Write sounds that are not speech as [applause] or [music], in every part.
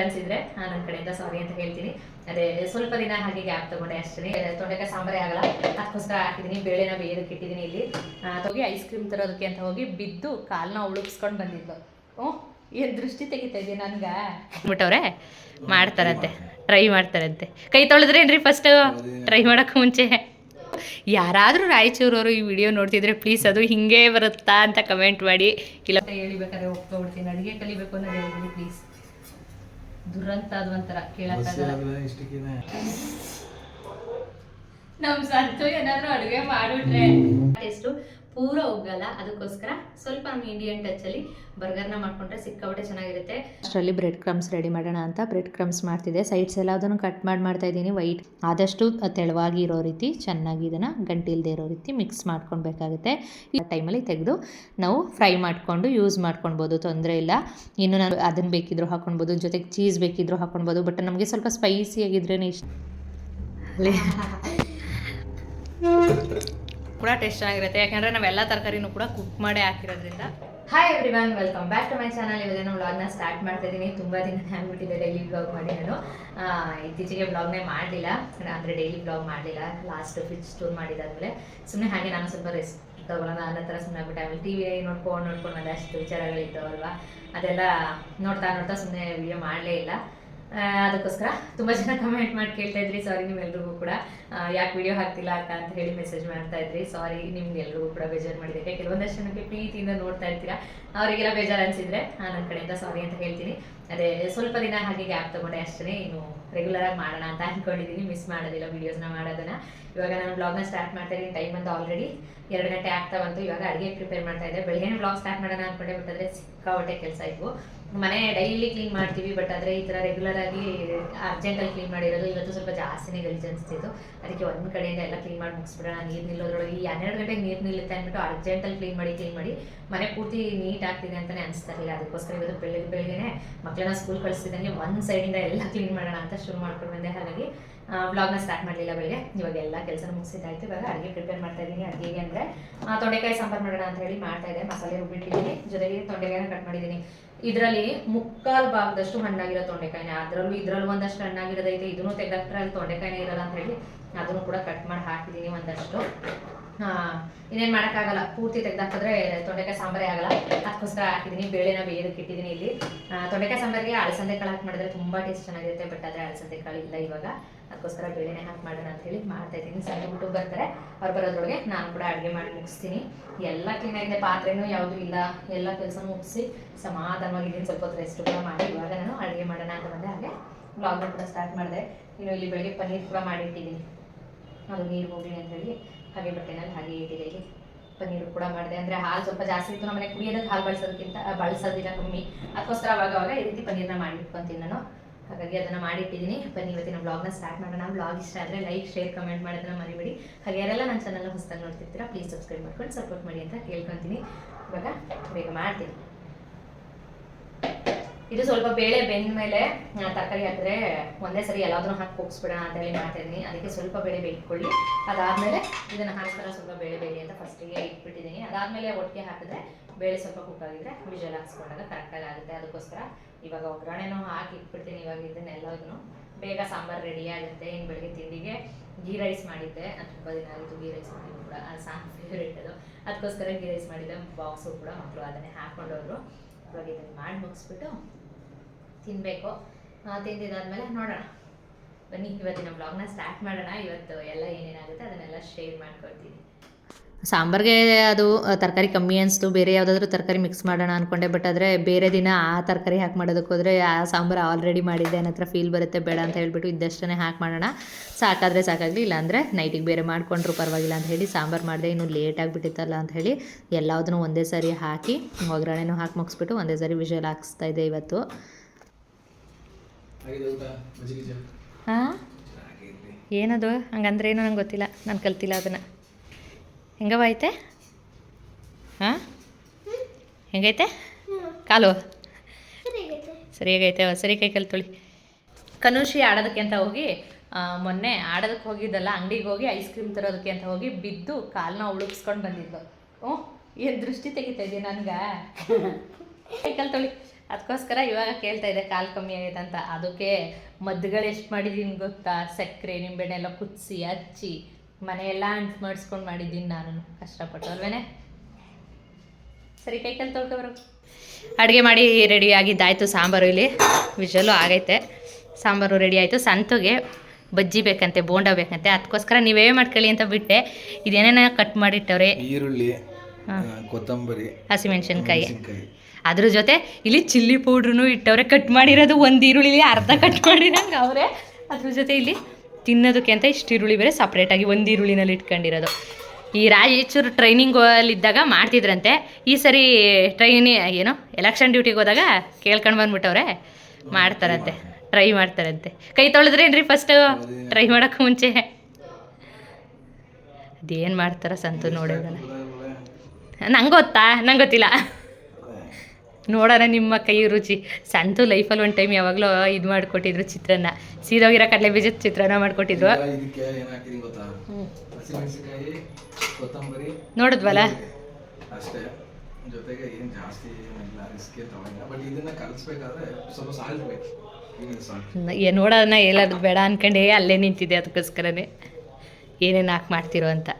ಅನ್ಸಿದ್ರೆ ನನ್ನ ಕಡೆಯಿಂದ ಸಾರಿ ಅಂತ ಹೇಳ್ತೀನಿ. ಅದೇ, ಸ್ವಲ್ಪ ದಿನ ಹಾಗೆ ಗ್ಯಾಪ್ ತಗೊಂಡೆ ಅಷ್ಟೇ ತೊಂಡೆಕಾಯಿ ಸಾಂಬಾರೇ ಆಗಲ್ಲ. ಅದಕ್ಕೋಸ್ಕರ ಹಾಕಿದ್ದೀನಿ. ಬೇಳೆನ ಬೇಯೋದಕ್ಕೆ ಇಟ್ಟಿದ್ದೀನಿ ಇಲ್ಲಿ. ಹೋಗಿ ಐಸ್ ಕ್ರೀಮ್ ತರೋದಕ್ಕೆ ಅಂತ ಹೋಗಿ ಬಿದ್ದು ಕಾಲನ್ನ ಉಳುಪ್ಸ್ಕೊಂಡು ಬಂದಿದ್ದು ಹ್ಞೂ ಏನು ದೃಷ್ಟಿ ತೆಗಿತಾ ಇದೆಯಾ ನನ್ಗೆ? ಬಿಟ್ಟವ್ರೆ ಮಾಡ್ತಾರಂತೆ. ಟ್ರೈ ಮಾಡ್ತಾರಂತೆ. ಕೈ ತೊಳೆದ್ರೇನ್ರಿ ಫಸ್ಟು ಟ್ರೈ ಮಾಡೋಕ್ಕೆ ಮುಂಚೆ? ಯಾರಾದರೂ ರಾಯಚೂರವರು ಈ ವಿಡಿಯೋ ನೋಡ್ತಿದ್ರೆ ಪ್ಲೀಸ್ ಅದು ಹಿಂಗೆ ಬರುತ್ತಾ ಅಂತ ಕಮೆಂಟ್ ಮಾಡಿ. ಇಲ್ಲ. ಹೇಳಿಬೇಕಾದ್ರೆ ಒಪ್ಕೊಬಿಡ್ತೀನಿ. ಅಡುಗೆ ಕಲಿಬೇಕು ಅನ್ನೋದು ಹೇಳ್ಬಿಡಿ ಪ್ಲೀಸ್ ದುರಂತ ಅದು ಒಂಥರ ಕೇಳಕ್ಕಾಗಲ್ಲ ನಮ್ ಸಂತು ಏನಾದ್ರು ಅಡುಗೆ ಮಾಡಿಬಿಟ್ರೆ. ಟೇಸ್ಟು ಪೂರ ಉಗ್ಗಲ್ಲ. ಅದಕ್ಕೋಸ್ಕರ ಸ್ವಲ್ಪ ನಮ್ಮ ಇಂಡಿಯನ್ ಅಲ್ಲಿ ಬರ್ಗರ್ನ ಮಾಡ್ಕೊಂಡ್ರೆ ಸಿಕ್ಕಾಪಟ್ಟೆ ಚೆನ್ನಾಗಿರುತ್ತೆ. ಅಷ್ಟರಲ್ಲಿ ಬ್ರೆಡ್ ಕ್ರಮ್ಸ್ ರೆಡಿ ಮಾಡೋಣ ಅಂತ ಬ್ರೆಡ್ ಕ್ರಮ್ಸ್ ಮಾಡ್ತಿದ್ದೆ. ಸೈಡ್ಸ್ ಎಲ್ಲ ಅದನ್ನು ಕಟ್ ಮಾಡಿ ಮಾಡ್ತಾ ಇದ್ದೀನಿ. ವೈಟ್ ಆದಷ್ಟು ತೆಳುವಾಗಿ ಇರೋ ರೀತಿ ಚೆನ್ನಾಗಿ ಇದನ್ನು ಗಂಟಿಲ್ದೇ ಇರೋ ರೀತಿ ಮಿಕ್ಸ್ ಮಾಡ್ಕೊಳ್ಬೇಕಾಗುತ್ತೆ. ಈ ಟೈಮಲ್ಲಿ ತೆಗೆದು ನಾವು ಫ್ರೈ ಮಾಡಿಕೊಂಡು ಯೂಸ್ ಮಾಡ್ಕೊಳ್ಬೋದು. ತೊಂದರೆ ಇಲ್ಲ. ಇನ್ನು ನಾನು ಅದನ್ನು ಬೇಕಿದ್ರೂ ಹಾಕೊಳ್ಬೋದು. ಜೊತೆಗೆ ಚೀಸ್ ಬೇಕಿದ್ರೂ ಹಾಕೊಳ್ಬೋದು. ಬಟ್ ನಮಗೆ ಸ್ವಲ್ಪ ಸ್ಪೈಸಿಯಾಗಿದ್ರೇ ಇಷ್ಟ. [laughs] ಕೂಡ ಟೇಸ್ಟ್ ಚೆನ್ನಾಗಿರುತ್ತೆ. ಯಾಕಂದ್ರೆ ನಾವೆಲ್ಲ ತರಕಾರಿನೂ ಕೂಡ ಕುಕ್ ಮಾಡೇ ಹಾಕಿರೋದ್ರಿಂದ. Hi every welcome back to my channel ಇವತ್ತೇನು ವ್ಲಾಗ್ನ ಸ್ಟಾರ್ಟ್ ಮಾಡ್ತಾ ಇದ್ದೀನಿ ತುಂಬ ದಿನ ಆಗ್ಬಿಟ್ಟಿದೆ ಡೈಲಿ ಬ್ಲಾಗ್ ಮಾಡಿ ನಾನು ಇತ್ತೀಚೆಗೆ ಬ್ಲಾಗ್ನೇ ಮಾಡಲಿಲ್ಲ. ಅಂದರೆ ಡೈಲಿ ಬ್ಲಾಗ್ ಮಾಡಲಿಲ್ಲ. ಲಾಸ್ಟ್ ಫ್ರಿಜ್ ಸ್ಟೋರ್ ಮಾಡಿದಾದ್ಮೇಲೆ ಸುಮ್ಮನೆ ಹಾಗೆ ನಾನು ಸ್ವಲ್ಪ ರೆಸ್ಟ್ ತಗೊಳ್ಳೋಣ ಅನ್ನೋ ಥರ ಸುಮ್ಮನೆ ಆಗ್ಬಿಟ್ಟೆ. ಆಮೇಲೆ ಟಿ ವಿ ನೋಡ್ಕೊಂಡು ನೋಡ್ಕೊಂಡು ಅಷ್ಟು ವಿಚಾರಗಳಿದ್ದಾವಲ್ವ. ಅದೆಲ್ಲ ನೋಡ್ತಾ ನೋಡ್ತಾ ಸುಮ್ಮನೆ ವಿಡಿಯೋ ಮಾಡಲೇ ಇಲ್ಲ. ಅದಕ್ಕೋಸ್ಕರ ತುಂಬ ಜನ ಕಮೆಂಟ್ ಮಾಡಿ ಕೇಳ್ತಾ ಇದ್ರಿ. ಸಾರಿ ನಿಮ್ಮೆಲ್ರಿಗೂ ಕೂಡ. ಯಾಕೆ ವಿಡಿಯೋ ಹಾಕ್ತಿಲ್ಲ ಅಕ್ಕ ಅಂತ ಹೇಳಿ ಮೆಸೇಜ್ ಮಾಡ್ತಾ ಇದ್ರಿ. ಸಾರಿ ನಿಮ್ಗೆ ಎಲ್ರಿಗೂ ಕೂಡ ಬೇಜಾರು ಮಾಡಿದ್ದಕ್ಕೆ ಕೆಲವೊಂದಷ್ಟು ಜನಕ್ಕೆ ಪ್ರೀತಿಯಿಂದ ನೋಡ್ತಾ ಇರ್ತೀರಾ? ಅವರಿಗೆಲ್ಲ ಬೇಜಾರು ಅನ್ಸಿದ್ರೆ ನನ್ನ ಕಡೆಯಿಂದ ಸಾರಿ ಅಂತ ಹೇಳ್ತೀನಿ. ಅದೇ ಸ್ವಲ್ಪ ದಿನ ಹಾಗೆ ಗ್ಯಾಪ್ ತಗೊಂಡೆ ಅಷ್ಟೇ ಇನ್ನು ರೆಗ್ಯುಲರ್ ಆಗಿ ಮಾಡೋಣ ಅಂತ ಅನ್ಕೊಂಡಿದ್ದೀನಿ ಮಿಸ್ ಮಾಡೋದಿಲ್ಲ ವೀಡಿಯೋಸ್ನ ಮಾಡೋದನ್ನ. ಇವಾಗ ನಾನು ಬ್ಲಾಗ್ನ ಸ್ಟಾರ್ಟ್ ಮಾಡ್ತಾ ಇದ್ದೀನಿ. ಟೈಮ್ ಅಂತ ಆಲ್ರೆಡಿ ಎರಡು ಗಂಟೆ ಆಗ್ತಾ ಬಂತು. ಇವಾಗ ಅಡುಗೆ ಪ್ರಿಪೇರ್ ಮಾಡ್ತಾ ಇದ್ದೆ. ಬೆಳಗ್ಗೆ ಬ್ಲಾಗ್ ಸ್ಟಾರ್ಟ್ ಮಾಡೋಣ ಅನ್ಕೊಂಡೆ. ಬಟ್ ಆದರೆ ಸಿಕ್ಕಾಪಟ್ಟೆ ಕೆಲಸ ಇದ್ವು. ಮನೆ ಡೈಲಿ ಕ್ಲೀನ್ ಮಾಡ್ತೀವಿ ಬಟ್ ಆದರೆ ಈ ಥರ ರೆಗ್ಯುಲರ್ ಆಗಿ ಅರ್ಜೆಂಟಲ್ಲಿ ಕ್ಲೀನ್ ಮಾಡಿರೋದು ಇವತ್ತು ಸ್ವಲ್ಪ ಜಾಸ್ತಿನೇ ಗಲೀಜು ಅನಿಸ್ತಿತ್ತು. ಅದಕ್ಕೆ ಒಂದು ಕಡೆಯಿಂದ ಎಲ್ಲ ಕ್ಲೀನ್ ಮಾಡಿ ಮುಗಿಸ್ಬಿಡೋಣ, ನೀರು ನಿಲ್ಲೋದ್ರೊಳಗೆ ಈ ಹನ್ನೆರಡು ಗಂಟೆಗೆ ನೀರು ನಿಲ್ಲುತ್ತೆ ಅಂದ್ಬಿಟ್ಟು ಅರ್ಜೆಂಟಲ್ಲಿ ಕ್ಲೀನ್ ಮಾಡಿ ಕ್ಲೀನ್ ಮಾಡಿ ಮನೆ ಪೂರ್ತಿ ನೀಟ್ ಆಗ್ತಿದೆ ಅಂತಲೇ ಅನಿಸ್ತಾ ಇರಲಿಲ್ಲ. ಅದಕ್ಕೋಸ್ಕರ ಇವತ್ತು ಬೆಳಿಗ್ಗೆ ಬೆಳಗ್ಗೆನೆ ಮಕ್ಕಳನ್ನ ಸ್ಕೂಲ್ ಕಳಿಸ್ತಿದ್ದಂಗೆ ಒಂದು ಸೈಡಿಂದ ಎಲ್ಲ ಕ್ಲೀನ್ ಮಾಡೋಣ ಅಂತ ಶುರು ಮಾಡ್ಕೊಂಡು ಬಂದೆ. ಹಾಗಾಗಿ ಬ್ಲಾಗ್ನ ಸ್ಟಾರ್ಟ್ ಮಾಡಲಿಲ್ಲ ಬೆಳಿಗ್ಗೆ. ಇವಾಗ ಎಲ್ಲ ಕೆಲಸ ಮುಗಿಸಿದ್ದಾಯ್ತು. ಇವಾಗ ಅಡುಗೆ ಪ್ರಿಪೇರ್ ಮಾಡ್ತಾ ಇದ್ದೀನಿ. ಅಡುಗೆಗೆ ಅಂದರೆ ತೊಂಡೆಕಾಯಿ ಸಾಂಬಾರು ಮಾಡೋಣ ಅಂತ ಹೇಳಿ ಮಾಡ್ತಾ ಇದೆ ಮಸಾಲೆ ರುಬ್ಬಿಟ್ಟಿದ್ದೀನಿ ಜೊತೆಗೆ ತೊಂಡೆಕಾಯಿನ ಕಟ್ ಮಾಡಿದ್ದೀನಿ. ಇದರಲ್ಲಿ ಮುಕ್ಕಾಲು ಭಾಗದಷ್ಟು ಹಣ್ಣಾಗಿರೋ ತೊಂಡೆಕಾಯಿನ, ಅದರಲ್ಲೂ ಇದರಲ್ಲೂ ಒಂದಷ್ಟು ಹಣ್ಣಾಗಿರೋದೈತೆ, ಇದನ್ನು ತೆಗೆದಾಕ್ರೆ ಅಲ್ಲಿ ತೊಂಡೆಕಾಯಿನೇ ಇರಲ್ಲ ಅಂತ ಹೇಳಿ ಅದನ್ನು ಕೂಡ ಕಟ್ ಮಾಡಿ ಹಾಕಿದ್ದೀನಿ ಒಂದಷ್ಟು. ಇನ್ನೇನು ಮಾಡೋಕ್ಕಾಗಲ್ಲ. ಪೂರ್ತಿ ತೆಗೆದಾಕಿದ್ರೆ ತೊಂಡೆಕಾಯಿ ಸಾಂಬಾರೇ ಆಗಲ್ಲ. ಅದಕ್ಕೋಸ್ಕರ ಹಾಕಿದ್ದೀನಿ ಬೇಳೆನ ಬೇಯೋದಕ್ಕೆ ಇಟ್ಟಿದ್ದೀನಿ ಇಲ್ಲಿ. ತೊಂಡೆಕಾಯಿ ಸಾಂಬಾರಿಗೆ ಅಳಸಂದೆ ಕಾಳು ಹಾಕಿ ಮಾಡಿದ್ರೆ ತುಂಬ ಟೇಸ್ಟ್ ಚೆನ್ನಾಗಿರುತ್ತೆ. ಬಟ್ ಆದರೆ ಅಳಸಂದೆ ಕಾಳು ಇಲ್ಲ ಇವಾಗ. ಅದಕ್ಕೋಸ್ಕರ ಬೇಳೆನೆ ಹಾಕಿ ಮಾಡೋಣ ಅಂತ ಹೇಳಿ ಮಾಡ್ತಾ ಇದ್ದೀನಿ. ಸಣ್ಣ ಊಟಕ್ಕೆ ಬರ್ತಾರೆ. ಅವ್ರು ಬರೋದ್ರೊಳಗೆ ನಾನು ಕೂಡ ಅಡುಗೆ ಮಾಡಿ ಮುಗಿಸ್ತೀನಿ. ಎಲ್ಲ ಕ್ಲೀನಾಗಿದೆ ಪಾತ್ರೆನೂ ಯಾವುದೂ ಇಲ್ಲ. ಎಲ್ಲ ಕೆಲಸ ಮುಗಿಸಿ ಸಮಾಧಾನವಾಗಿದ್ದೀನಿ. ಸ್ವಲ್ಪ ಹೊತ್ತು ರೆಸ್ಟ್ ಕೂಡ ಮಾಡಿ ಇವಾಗ ನಾನು ಅಡುಗೆ ಮಾಡೋಣ ಅಂತ ಬಂದೆ. ಹಾಗೆ ಬ್ಲಾಗ್ ಕೂಡ ಸ್ಟಾರ್ಟ್ ಮಾಡಿದೆ. ಇನ್ನು ಇಲ್ಲಿ ಬೆಳಗ್ಗೆ ಪನ್ನೀರ್ ಕೂಡ ಮಾಡಿಟ್ಟಿದ್ದೀನಿ ಅದು ನೀರು ಹೋಗಲಿ ಅಂತ ಹೇಳಿ. ಹಾಗೆ ಬಟ್ಟೆನಲ್ಲಿ ಹಾಗೆ ಇಲ್ಲಿ ಪನ್ನೀರು ಕೂಡ ಮಾಡಿದೆ. ಅಂದರೆ ಹಾಲು ಸ್ವಲ್ಪ ಜಾಸ್ತಿ ಇತ್ತು ನಮ್ಮನೆ ಕುಡಿಯೋದಕ್ಕೆ ಹಾಲು ಬಳಸೋದಕ್ಕಿಂತ ಬಳಸೋದಿಲ್ಲ ಕಮ್ಮಿ. ಅದಕ್ಕೋಸ್ಕರ ಅವಾಗ ಅವಾಗ ಈ ರೀತಿ ಪನ್ನೀರ್ನ ಮಾಡಿ ಇಟ್ಕೊಂತೀನಿ ನಾನು. ಹಾಗಾಗಿ ಅದನ್ನು ಮಾಡಿಟ್ಟಿದ್ದೀನಿ. ಬನ್ನಿ, ಇವತ್ತಿನ ಬ್ಲಾಗ್ನ ಸ್ಟಾರ್ಟ್ ಮಾಡೋಣ. ಬ್ಲಾಗ್ ಇಷ್ಟ ಆದರೆ ಲೈಕ್ ಶೇರ್ ಕಮೆಂಟ್ ಮಾಡೋದನ್ನ ಮರಿಬೇಡಿ. ಹಾಗೆ ಯಾರೆಲ್ಲ ನನ್ನ ಚಾನಲ್ನ ಹೊಸದಾಗಿ ನೋಡ್ತಿರ್ತೀರಾ ಪ್ಲೀಸ್ ಸಬ್ಸ್ಕ್ರೈಬ್ ಮಾಡ್ಕೊಂಡು ಸಪೋರ್ಟ್ ಮಾಡಿ ಅಂತ ಕೇಳ್ಕೊತೀನಿ. ಇವಾಗ ಬೇಗ ಮಾಡ್ತೀನಿ. ಇದು ಸ್ವಲ್ಪ ಬೇಳೆ ಬೆಂದ ಮೇಲೆ ತರಕಾರಿ ಹಾಕಿದ್ರೆ ಒಂದೇ ಸರಿ ಎಲ್ಲಾದ್ರೂ ಹಾಕಿ ಕೂಗಿಸ್ಬಿಡೋಣ ಅಂತ ಹೇಳಿ ಮಾಡ್ತಾ ಇದ್ದೀನಿ. ಅದಕ್ಕೆ ಸ್ವಲ್ಪ ಬೇಳೆ ಬೇಯಿಟ್ಕೊಳ್ಳಿ ಅದಾದ್ಮೇಲೆ ಇದನ್ನು ಹಾಕ್ತಾರ ಸ್ವಲ್ಪ ಬೇಳೆ ಬೇಳೆ ಅಂತ ಫಸ್ಟಿಗೆ ಇಟ್ಬಿಟ್ಟಿದ್ದೀನಿ. ಅದಾದಮೇಲೆ ಒಟ್ಟಿಗೆ ಹಾಕಿದ್ರೆ ಬೇಳೆ ಸ್ವಲ್ಪ ಕುಕ್ ಆಗಿದ್ರೆ ವಿಜಲ್ ಹಾಕ್ಸ್ಕೊಂಡಾಗ ಕರೆಕ್ಟಾಗಿ ಆಗುತ್ತೆ. ಅದಕ್ಕೋಸ್ಕರ ಇವಾಗ ಒಗ್ಗರಣೆನೂ ಹಾಕಿ ಇಟ್ಬಿಡ್ತೀನಿ ಇವಾಗ ಇದನ್ನೆಲ್ಲದನ್ನು ಬೇಗ ಸಾಂಬಾರು ರೆಡಿ ಆಗುತ್ತೆ. ಇನ್ನು ಬೆಳಗ್ಗೆ ತಿಂಡಿಗೆ ಗೀ ರೈಸ್ ಮಾಡಿದ್ದೆ. ಅದು ತುಂಬ ದಿನ ಆಗಿತ್ತು ಗೀ ರೈಸ್ ಮಾಡಿದ್ದು ಕೂಡ. ಅದು ಸಾಂಗ್ ಫೇವ್ರೇಟ್ ಅದು. ಅದಕ್ಕೋಸ್ಕರ ಗೀ ರೈಸ್ ಮಾಡಿದ್ದೆ. ಬಾಕ್ಸು ಕೂಡ ಮಕ್ಕಳು ಅದನ್ನೇ ಹಾಕ್ಕೊಂಡೋದ್ರು ಇವಾಗ ಇದನ್ನು ಮಾಡಿ ಮುಗಿಸ್ಬಿಟ್ಟು ತಿನ್ನಬೇಕು ತಿಂದಿದ್ದಾದ್ಮೇಲೆ ನೋಡೋಣ. ಬನ್ನಿ, ಇವತ್ತಿನ ಬ್ಲಾಗ್ನ ಸ್ಟಾರ್ಟ್ ಮಾಡೋಣ. ಇವತ್ತು ಎಲ್ಲ ಏನೇನಾಗುತ್ತೆ ಅದನ್ನೆಲ್ಲ ಶೇರ್ ಮಾಡ್ಕೊಳ್ತೀನಿ. ಸಾಂಬಾರ್ಗೆ ಅದು ತರಕಾರಿ ಕಮ್ಮಿ ಅನಿಸ್ತು. ಬೇರೆ ಯಾವುದಾದ್ರೂ ತರಕಾರಿ ಮಿಕ್ಸ್ ಮಾಡೋಣ ಅಂದ್ಕೊಂಡೆ ಬಟ್ ಆದರೆ ಬೇರೆ ದಿನ ಆ ತರಕಾರಿ ಹಾಕಿ ಮಾಡೋದಕ್ಕೆ ಹೋದರೆ ಆ ಸಾಂಬಾರು ಆಲ್ರೆಡಿ ಮಾಡಿದ್ದೆ. ನನ್ನ ಹತ್ರ ಫೀಲ್ ಬರುತ್ತೆ. ಬೇಡ ಅಂತ ಹೇಳ್ಬಿಟ್ಟು ಇದ್ದಷ್ಟೇ ಹಾಕಿ ಮಾಡೋಣ. ಸಾಕಾದರೆ ಸಾಕಾಗಲಿ. ಇಲ್ಲಾಂದರೆ ನೈಟಿಗೆ ಬೇರೆ ಮಾಡಿಕೊಂಡ್ರು ಪರವಾಗಿಲ್ಲ ಅಂತ ಹೇಳಿ ಸಾಂಬಾರು ಮಾಡಿದೆ. ಇನ್ನೂ ಲೇಟ್ ಆಗಿಬಿಟ್ಟಿತ್ತಲ್ಲ ಅಂತ ಹೇಳಿ ಎಲ್ಲದನ್ನೂ ಒಂದೇ ಸಾರಿ ಹಾಕಿ, ಒಗ್ಗರಣೆನೂ ಹಾಕಿ ಮುಗಿಸ್ಬಿಟ್ಟು ಒಂದೇ ಸಾರಿ ವಿಷಲ್ ಹಾಕಿಸ್ತಾ ಇದೆ ಇವತ್ತು. ಹಾಂ? ಏನದು? ಹಂಗಂದ್ರೆ ಏನು ನಂಗೆ ಗೊತ್ತಿಲ್ಲ. ನಾನು ಕಲ್ತಿಲ್ಲ ಅದನ್ನು. ಹೆಂಗವ ಐತೆ? ಹಾಂ? ಹೆಂಗೈತೆ? ಕಾಲು? ಸರಿಯಾಗೈತೆ ಸರಿ ಕೈ ಕಲ್ ತೊಳಿ. ಕನುಷಿ ಆಡೋದಕ್ಕೆ ಅಂತ ಹೋಗಿ ಮೊನ್ನೆ ಆಡೋದಕ್ಕೆ ಹೋಗಿದ್ದಲ್ಲ ಅಂಗಡಿಗೆ ಹೋಗಿ ಐಸ್ ಕ್ರೀಮ್ ತರೋದಕ್ಕೆ ಅಂತ ಹೋಗಿ ಬಿದ್ದು ಕಾಲನ್ನ ಉಳುಕ್ಸ್ಕೊಂಡು ಬಂದಿದ್ದು. ಹ್ಞೂ ಏನು ದೃಷ್ಟಿ ತೆಗಿತಾ ಇದೆಯಾ ನನ್ಗೆ? ಕೈ ಕಲ್ ತೊಳಿ. ಅದಕ್ಕೋಸ್ಕರ ಇವಾಗ ಕೇಳ್ತಾ ಇದೆ ಕಾಲು ಕಮ್ಮಿ ಆಗೈತೆ ಅಂತ. ಅದಕ್ಕೆ ಮದ್ದುಗಳು ಎಷ್ಟು ಮಾಡಿದ್ದೀನಿ ಗೊತ್ತಾ? ಸಕ್ಕರೆ ನಿಂಬೆಣ್ಣೆಲ್ಲ ಕುದಿಸಿ ಹಚ್ಚಿ ಮನೆಯೆಲ್ಲ ಅಂಟು ಮಾಡಿಸ್ಕೊಂಡು ಮಾಡಿದ್ದೀನಿ ನಾನು ಕಷ್ಟಪಟ್ಟು ಅಲ್ವೇನೆ? ಸರಿ ಕೈ ಕಲ್ ತೊಳ್ಕೊಬರು. ಅಡುಗೆ ಮಾಡಿ ರೆಡಿ ಆಗಿದ್ದಾಯಿತು ಸಾಂಬಾರು ಇಲ್ಲಿ. ವಿಜಲು ಆಗೈತೆ. ಸಾಂಬಾರು ರೆಡಿ ಆಯಿತು. ಸಂತುಗೆ ಬಜ್ಜಿ ಬೇಕಂತೆ ಬೋಂಡ ಬೇಕಂತೆ. ಅದಕ್ಕೋಸ್ಕರ ನೀವೇ ಮಾಡ್ಕೊಳ್ಳಿ ಅಂತ ಬಿಟ್ಟೆ. ಇದೇನೇನ ಕಟ್ ಮಾಡಿಟ್ಟವ್ರೆ? ಈರುಳ್ಳಿ ಕೊತ್ತಂಬರಿ ಹಸಿಮೆಣಸಿನ್ಕಾಯಿ. ಮೆಣಸಿನ್ಕಾಯಿ ಅದ್ರ ಜೊತೆ ಇಲ್ಲಿ ಚಿಲ್ಲಿ ಪೌಡ್ರೂ ಇಟ್ಟವ್ರೆ ಕಟ್ ಮಾಡಿರೋದು ಒಂದು ಈರುಳ್ಳಿ ಅರ್ಧ ಕಟ್ ಮಾಡಿರಂಗೆ ಅವರೇ. ಅದ್ರ ಜೊತೆ ಇಲ್ಲಿ ತಿನ್ನೋದಕ್ಕೆ ಅಂತ ಇಷ್ಟು ಈರುಳ್ಳಿ ಬೇರೆ ಸಪ್ರೇಟಾಗಿ ಒಂದು ಈರುಳ್ಳಿನಲ್ಲಿ ಇಟ್ಕೊಂಡಿರೋದು. ಈ ರಾಯಚೂರು ಟ್ರೈನಿಂಗಲ್ಲಿದ್ದಾಗ ಮಾಡ್ತಿದ್ರಂತೆ. ಈ ಸರಿ ಟ್ರೈನಿ ಏನು ಎಲೆಕ್ಷನ್ ಡ್ಯೂಟಿಗೆ ಹೋದಾಗ ಕೇಳ್ಕೊಂಡು ಬಂದ್ಬಿಟ್ಟವ್ರೆ. ಮಾಡ್ತಾರಂತೆ ಟ್ರೈ ಮಾಡ್ತಾರಂತೆ. ಕೈ ತೊಳೆದ್ರೇನ್ರಿ ಫಸ್ಟು ಟ್ರೈ ಮಾಡೋಕ್ಕೆ ಮುಂಚೆ? ಅದೇನು ಮಾಡ್ತಾರ ಸಂತು ನೋಡೋದನ್ನ ನಂಗೆ ಗೊತ್ತಾ? ನಂಗೆ ಗೊತ್ತಿಲ್ಲ. ನೋಡೋಣ ನಿಮ್ಮ ಕೈ ರುಚಿ. ಸಂತು ಲೈಫಲ್ಲಿ ಒಂದು ಟೈಮ್ ಯಾವಾಗಲೂ ಇದು ಮಾಡಿಕೊಟ್ಟಿದ್ರು ಚಿತ್ರಾನ್ನ. ಸೀದೋಗಿರೋ ಕಡಲೆ ಬೀಜ ಚಿತ್ರಾನ್ನ ಮಾಡಿಕೊಟ್ಟಿದ್ರು ನೋಡಿದ್ವಲ್ಲ? ಜೊತೆಗೆ ಏನ್ ಜಾಸ್ತಿ ಏನಿಲ್ಲ ರಿಸ್ಕ್ ತಗೊಂಡಿಲ್ಲ. ಬಟ್ ಇದನ್ನ ಕಲಿಸ್ಬೇಕಾದ್ರೆ ಸ್ವಲ್ಪ ಸಾಲ್ಟ್ ಬೇಕು. ಈಗ ಸಾಲ್ಟ್ ಏ ನೋಡೋಣ ಎಲ್ಲದು ಬೇಡ ಅನ್ಕೊಂಡೇ ಅಲ್ಲೇ ನಿಂತಿದ್ದೆ ಅದಕ್ಕೋಸ್ಕರನೇ. ಏನೇನು ಹಾಕಿ ಮಾಡ್ತಿರೋ ಅಂತ.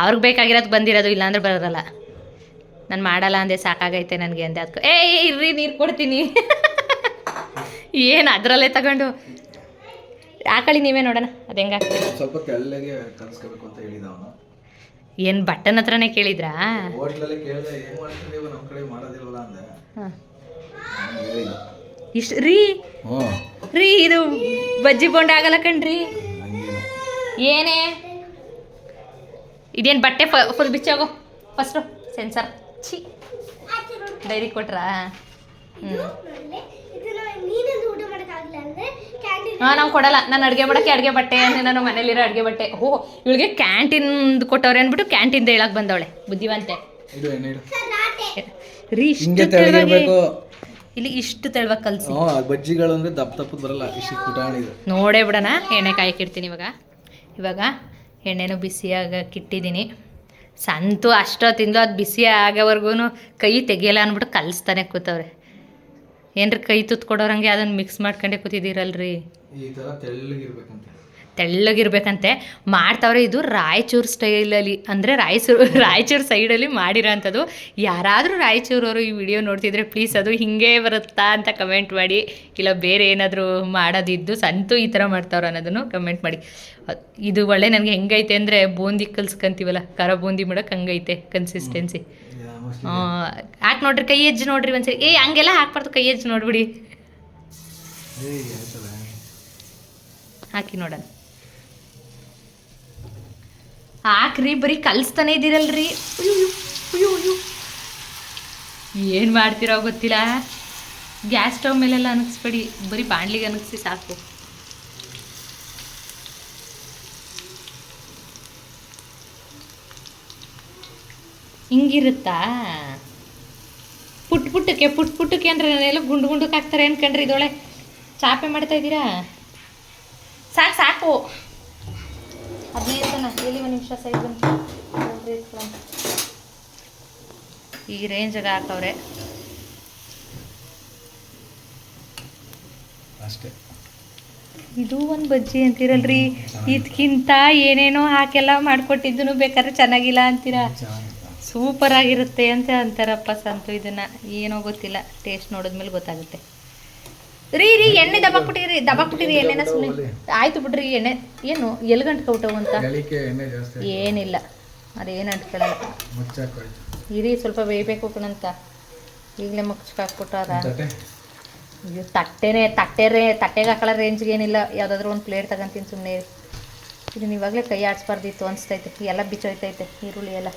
ಅವ್ರಿಗೆ ಬೇಕಾಗಿರೋದು ಬಂದಿರೋದು ಇಲ್ಲಾಂದ್ರೆ ಬರೋದಲ್ಲ ನಾನು ಮಾಡಲ್ಲ ಅಂದೆ ಸಾಕಾಗೈತೆ ನನಗೆ ಅಂದೆ ಅದಕ್ಕೆ ಏ ಇರ್ರಿ ನೀರು ಕೊಡ್ತೀನಿ. [laughs] ಏನು ಅದರಲ್ಲೇ ತಗೊಂಡು. ಹಾಕಳಿ ನೀವೇ ನೋಡೋಣ ಅದು ಹೆಂಗೆ ಹಾಕ್ತೀರಿ ಸ್ವಲ್ಪ ತೆಳ್ಳಗೆ ಕಲಿಸ್ಕೋಬೇಕು ಅಂತ ಹೇಳಿದ ಅವನು. ಏನು ಬಟ್ಟನ್ ಹತ್ರನೇ ಕೇಳಿದ್ರಾ? ಹೋಟ್ಲಲ್ಲಿ ಕೇಳಿದೆ ಏನ್ ಮಾಡ್ತೀರಿ ನೀವು? ನಮ್ಮ ಕಡೆ ಮಾಡೋದಿಲ್ವಲ್ಲ? ಅಂದೆ. ಹಾಂ. ಅವ್ನು ಇಷ್ಟು ರೀ? ಹ್ಞೂ ರೀ ಇದು ಬಜ್ಜಿ ಬೋಂಡ ಆಗಲ್ಲ ಕಣ್ರಿ. ಏನೇ? ಇದೇನು ಬಟ್ಟೆ ಫುಲ್ ಬಿಚ್ಚಾಗೋ ಫಸ್ಟು ಸೆನ್ಸರ್ ಛಿ. ಡೈರಿ ಕೊಟ್ರಾ? ಹ್ಞೂ ಹಾಂ ನಾವು ಕೊಡಲ್ಲ. ನಾನು ಅಡುಗೆ ಮಾಡೋಕ್ಕೆ ಅಡುಗೆ ಬಟ್ಟೆ ಅಂದರೆ ನಾನು ಮನೇಲಿರೋ ಅಡುಗೆ ಬಟ್ಟೆ. ಓ ಇವಳಿಗೆ ಕ್ಯಾಂಟೀನ್ದು ಕೊಟ್ಟವ್ರೆ ಅಂದ್ಬಿಟ್ಟು ಕ್ಯಾಂಟೀನ್ದು ಹೇಳಕ್ಕೆ ಬಂದವಳೆ. ಬುದ್ಧಿವಂತೆ. ರೀ ಇಷ್ಟು ಇಲ್ಲಿ ಇಷ್ಟು ತೆಳುವಾಗಿ ಕಲಸಿ. ಹ್ಞೂ ಬಜ್ಜಿಗಳು ಅಂದ್ರೆ ದಪ್ಪ ದಪ್ಪದ್ ಬರಲ್ಲ. ಇಷ್ಟು ಪುಟಾಣಿ ಇದು ನೋಡೇ ಬಿಡೋಣ. ಎಣ್ಣೆ ಕಾಯಕ್ಕಿಡ್ತೀನಿ ಇವಾಗ. ಇವಾಗ ಎಣ್ಣೆನೂ ಬಿಸಿಯಾಗ ಇಟ್ಟಿದ್ದೀನಿ ಸಂತು ಅಷ್ಟೊತ್ತಿಂದ ಅದು ಬಿಸಿ ಆಗೋವರೆಗೂ ಕೈ ತೆಗಿಯಲ್ಲ ಅಂದ್ಬಿಟ್ಟು ಕಲಿಸ್ತಾನೆ ಕೂತವ್ರೆ. ಏನ್ರಿ ಕೈ ತುತ್ತು ಕೊಡೋರಂಗೆ ಅದನ್ನು ಮಿಕ್ಸ್ ಮಾಡ್ಕೊಂಡೆ ಕೂತಿದ್ದೀರಲ್ರಿ? ಈ ತರ ತೆಳ್ಳಗಿರ್ಬೇಕಂತೆ. ತೆಳ್ಳಗಿರ್ಬೇಕಂತೆ ಮಾಡ್ತಾವ್ರೆ ಇದು ರಾಯಚೂರು ಸ್ಟೈಲಲ್ಲಿ ಅಂದರೆ ರಾಯಚೂರು [laughs] ರಾಯಚೂರು ಸೈಡಲ್ಲಿ ಮಾಡಿರೋಂಥದ್ದು. ಯಾರಾದರೂ ರಾಯಚೂರವರು ಈ ವಿಡಿಯೋ ನೋಡ್ತಿದ್ರೆ ಪ್ಲೀಸ್ ಅದು ಹಿಂಗೆ ಬರುತ್ತಾ ಅಂತ ಕಮೆಂಟ್ ಮಾಡಿ. ಇಲ್ಲ ಬೇರೆ ಏನಾದರೂ ಮಾಡೋದಿದ್ದು ಸಂತು ಈ ಥರ ಮಾಡ್ತಾವ್ರೆ ಅನ್ನೋದನ್ನು ಕಮೆಂಟ್ ಮಾಡಿ. ಇದು ಒಳ್ಳೆ ನನಗೆ ಹೆಂಗೈತೆ ಅಂದರೆ ಬೂಂದಿ ಕಲ್ಸ್ಕೊಂತೀವಲ್ಲ ಕರ ಬೂಂದಿ ಮಾಡೋಕೆ ಹಂಗೈತೆ ಕನ್ಸಿಸ್ಟೆನ್ಸಿ ಹಾಕಿ ನೋಡ್ರಿ ಕೈ ಹೆಜ್ಜೆ ನೋಡ್ರಿ ಒಂದ್ಸರಿ. ಏ ಹಂಗೆಲ್ಲ ಹಾಕ್ಬಾರ್ದು ಕೈ ಹೆಜ್ಜೆ ನೋಡ್ಬಿಡಿ. ಹಾಕಿ ನೋಡೋಣ. ಹಾಕ್ರಿ, ಬರೀ ಕಲಿಸ್ತಾನೆ ಇದ್ದೀರಲ್ರಿ ಏನು ಮಾಡ್ತಿರೋ ಗೊತ್ತಿಲ್ಲ. ಗ್ಯಾಸ್ ಸ್ಟವ್ ಮೇಲೆಲ್ಲ ಅನಗಿಸ್ಬೇಡಿ, ಬರೀ ಬಾಣ್ಲಿಗೆ ಅನಗಿಸಿ ಸಾಕು. ಹಿಂಗಿರುತ್ತಾ? ಪುಟ್ ಪುಟ್ಟಕ್ಕೆ ಪುಟ್ ಪುಟ್ಟಕ್ಕೆ ಅಂದ್ರೆ ಎಲ್ಲ ಗುಂಡು ಗುಂಡಕ್ಕೆ ಹಾಕ್ತಾರೆ ಅನ್ಕಂಡ್ರಿ ಇದೊಳೆ ಚಾಪೆ ಮಾಡ್ತಾ ಇದ್ದೀರಾ ಸಾಕು ಸಾಕು. ಹದಿನೈದು ಜನ ಎಲ್ಲಿ ಒಂದು ನಿಮಿಷ ಸೈಡ್ ಬಂತು. ಈ ರೇಂಜಾಗ ಹಾಕವ್ರೆ. ಅಷ್ಟೇ. ಇದು ಒಂದು ಬಜ್ಜಿ ಅಂತೀರಲ್ರಿ? ಇದಕ್ಕಿಂತ ಏನೇನೋ ಹಾಕೆಲ್ಲ ಮಾಡ್ಕೊಟ್ಟಿದ್ದು ಬೇಕಾದ್ರೆ ಚೆನ್ನಾಗಿಲ್ಲ ಅಂತೀರಾ? ಸೂಪರ್ ಆಗಿರುತ್ತೆ ಅಂತ ಅಂತಾರಪ್ಪ ಸಂತು ಇದನ್ನ. ಏನೋ ಗೊತ್ತಿಲ್ಲ. ಟೇಸ್ಟ್ ನೋಡಿದ್ಮೇಲೆ ಗೊತ್ತಾಗುತ್ತೆ. ರೀ ರೀ ಎಣ್ಣೆ ದಬಾಕ್ಬಿಟ್ಟಿರಿ ದಬಾಕ್ಬಿಟ್ಟಿರಿ ಎಣ್ಣೆನ ಸುಮ್ಮನೆ ಆಯ್ತು ಬಿಡ್ರಿ ಎಣ್ಣೆ ಏನು ಎಲ್ಲಿ ಗಂಟ್ಕೊಬಿಟ್ಟವು ಅಂತ? ಏನಿಲ್ಲ. ಅದೇನು ಅಂಟ್ಕೊಳ್ಳಲ್ಲ ಇರಿ ಸ್ವಲ್ಪ ಬೇಯಬೇಕು ಕಣಂತ. ಈಗಲೇ ಮುಚ್ಕ್ ಹಾಕ್ಬಿಟ್ಟಾರ. ಇದು ತಟ್ಟೆನೇ ತಟ್ಟೆ ರೇ ತಟ್ಟೆಗೆ ಹಾಕೊಳ್ಳೋ ರೇಂಜ್ಗೆ ಏನಿಲ್ಲ. ಯಾವುದಾದ್ರೂ ಒಂದು ಪ್ಲೇಟ್ ತಗೊಂತೀನಿ ಸುಮ್ಮನೆ ಇದನ್ನ ಇವಾಗಲೇ ಕೈ ಆಡಿಸ್ಬಾರ್ದಿತ್ತು ಅನಿಸ್ತೈತೆ. ಎಲ್ಲ ಬಿಚ್ಚೋಯ್ತೈತೆ ಈರುಳ್ಳಿ ಎಲ್ಲ.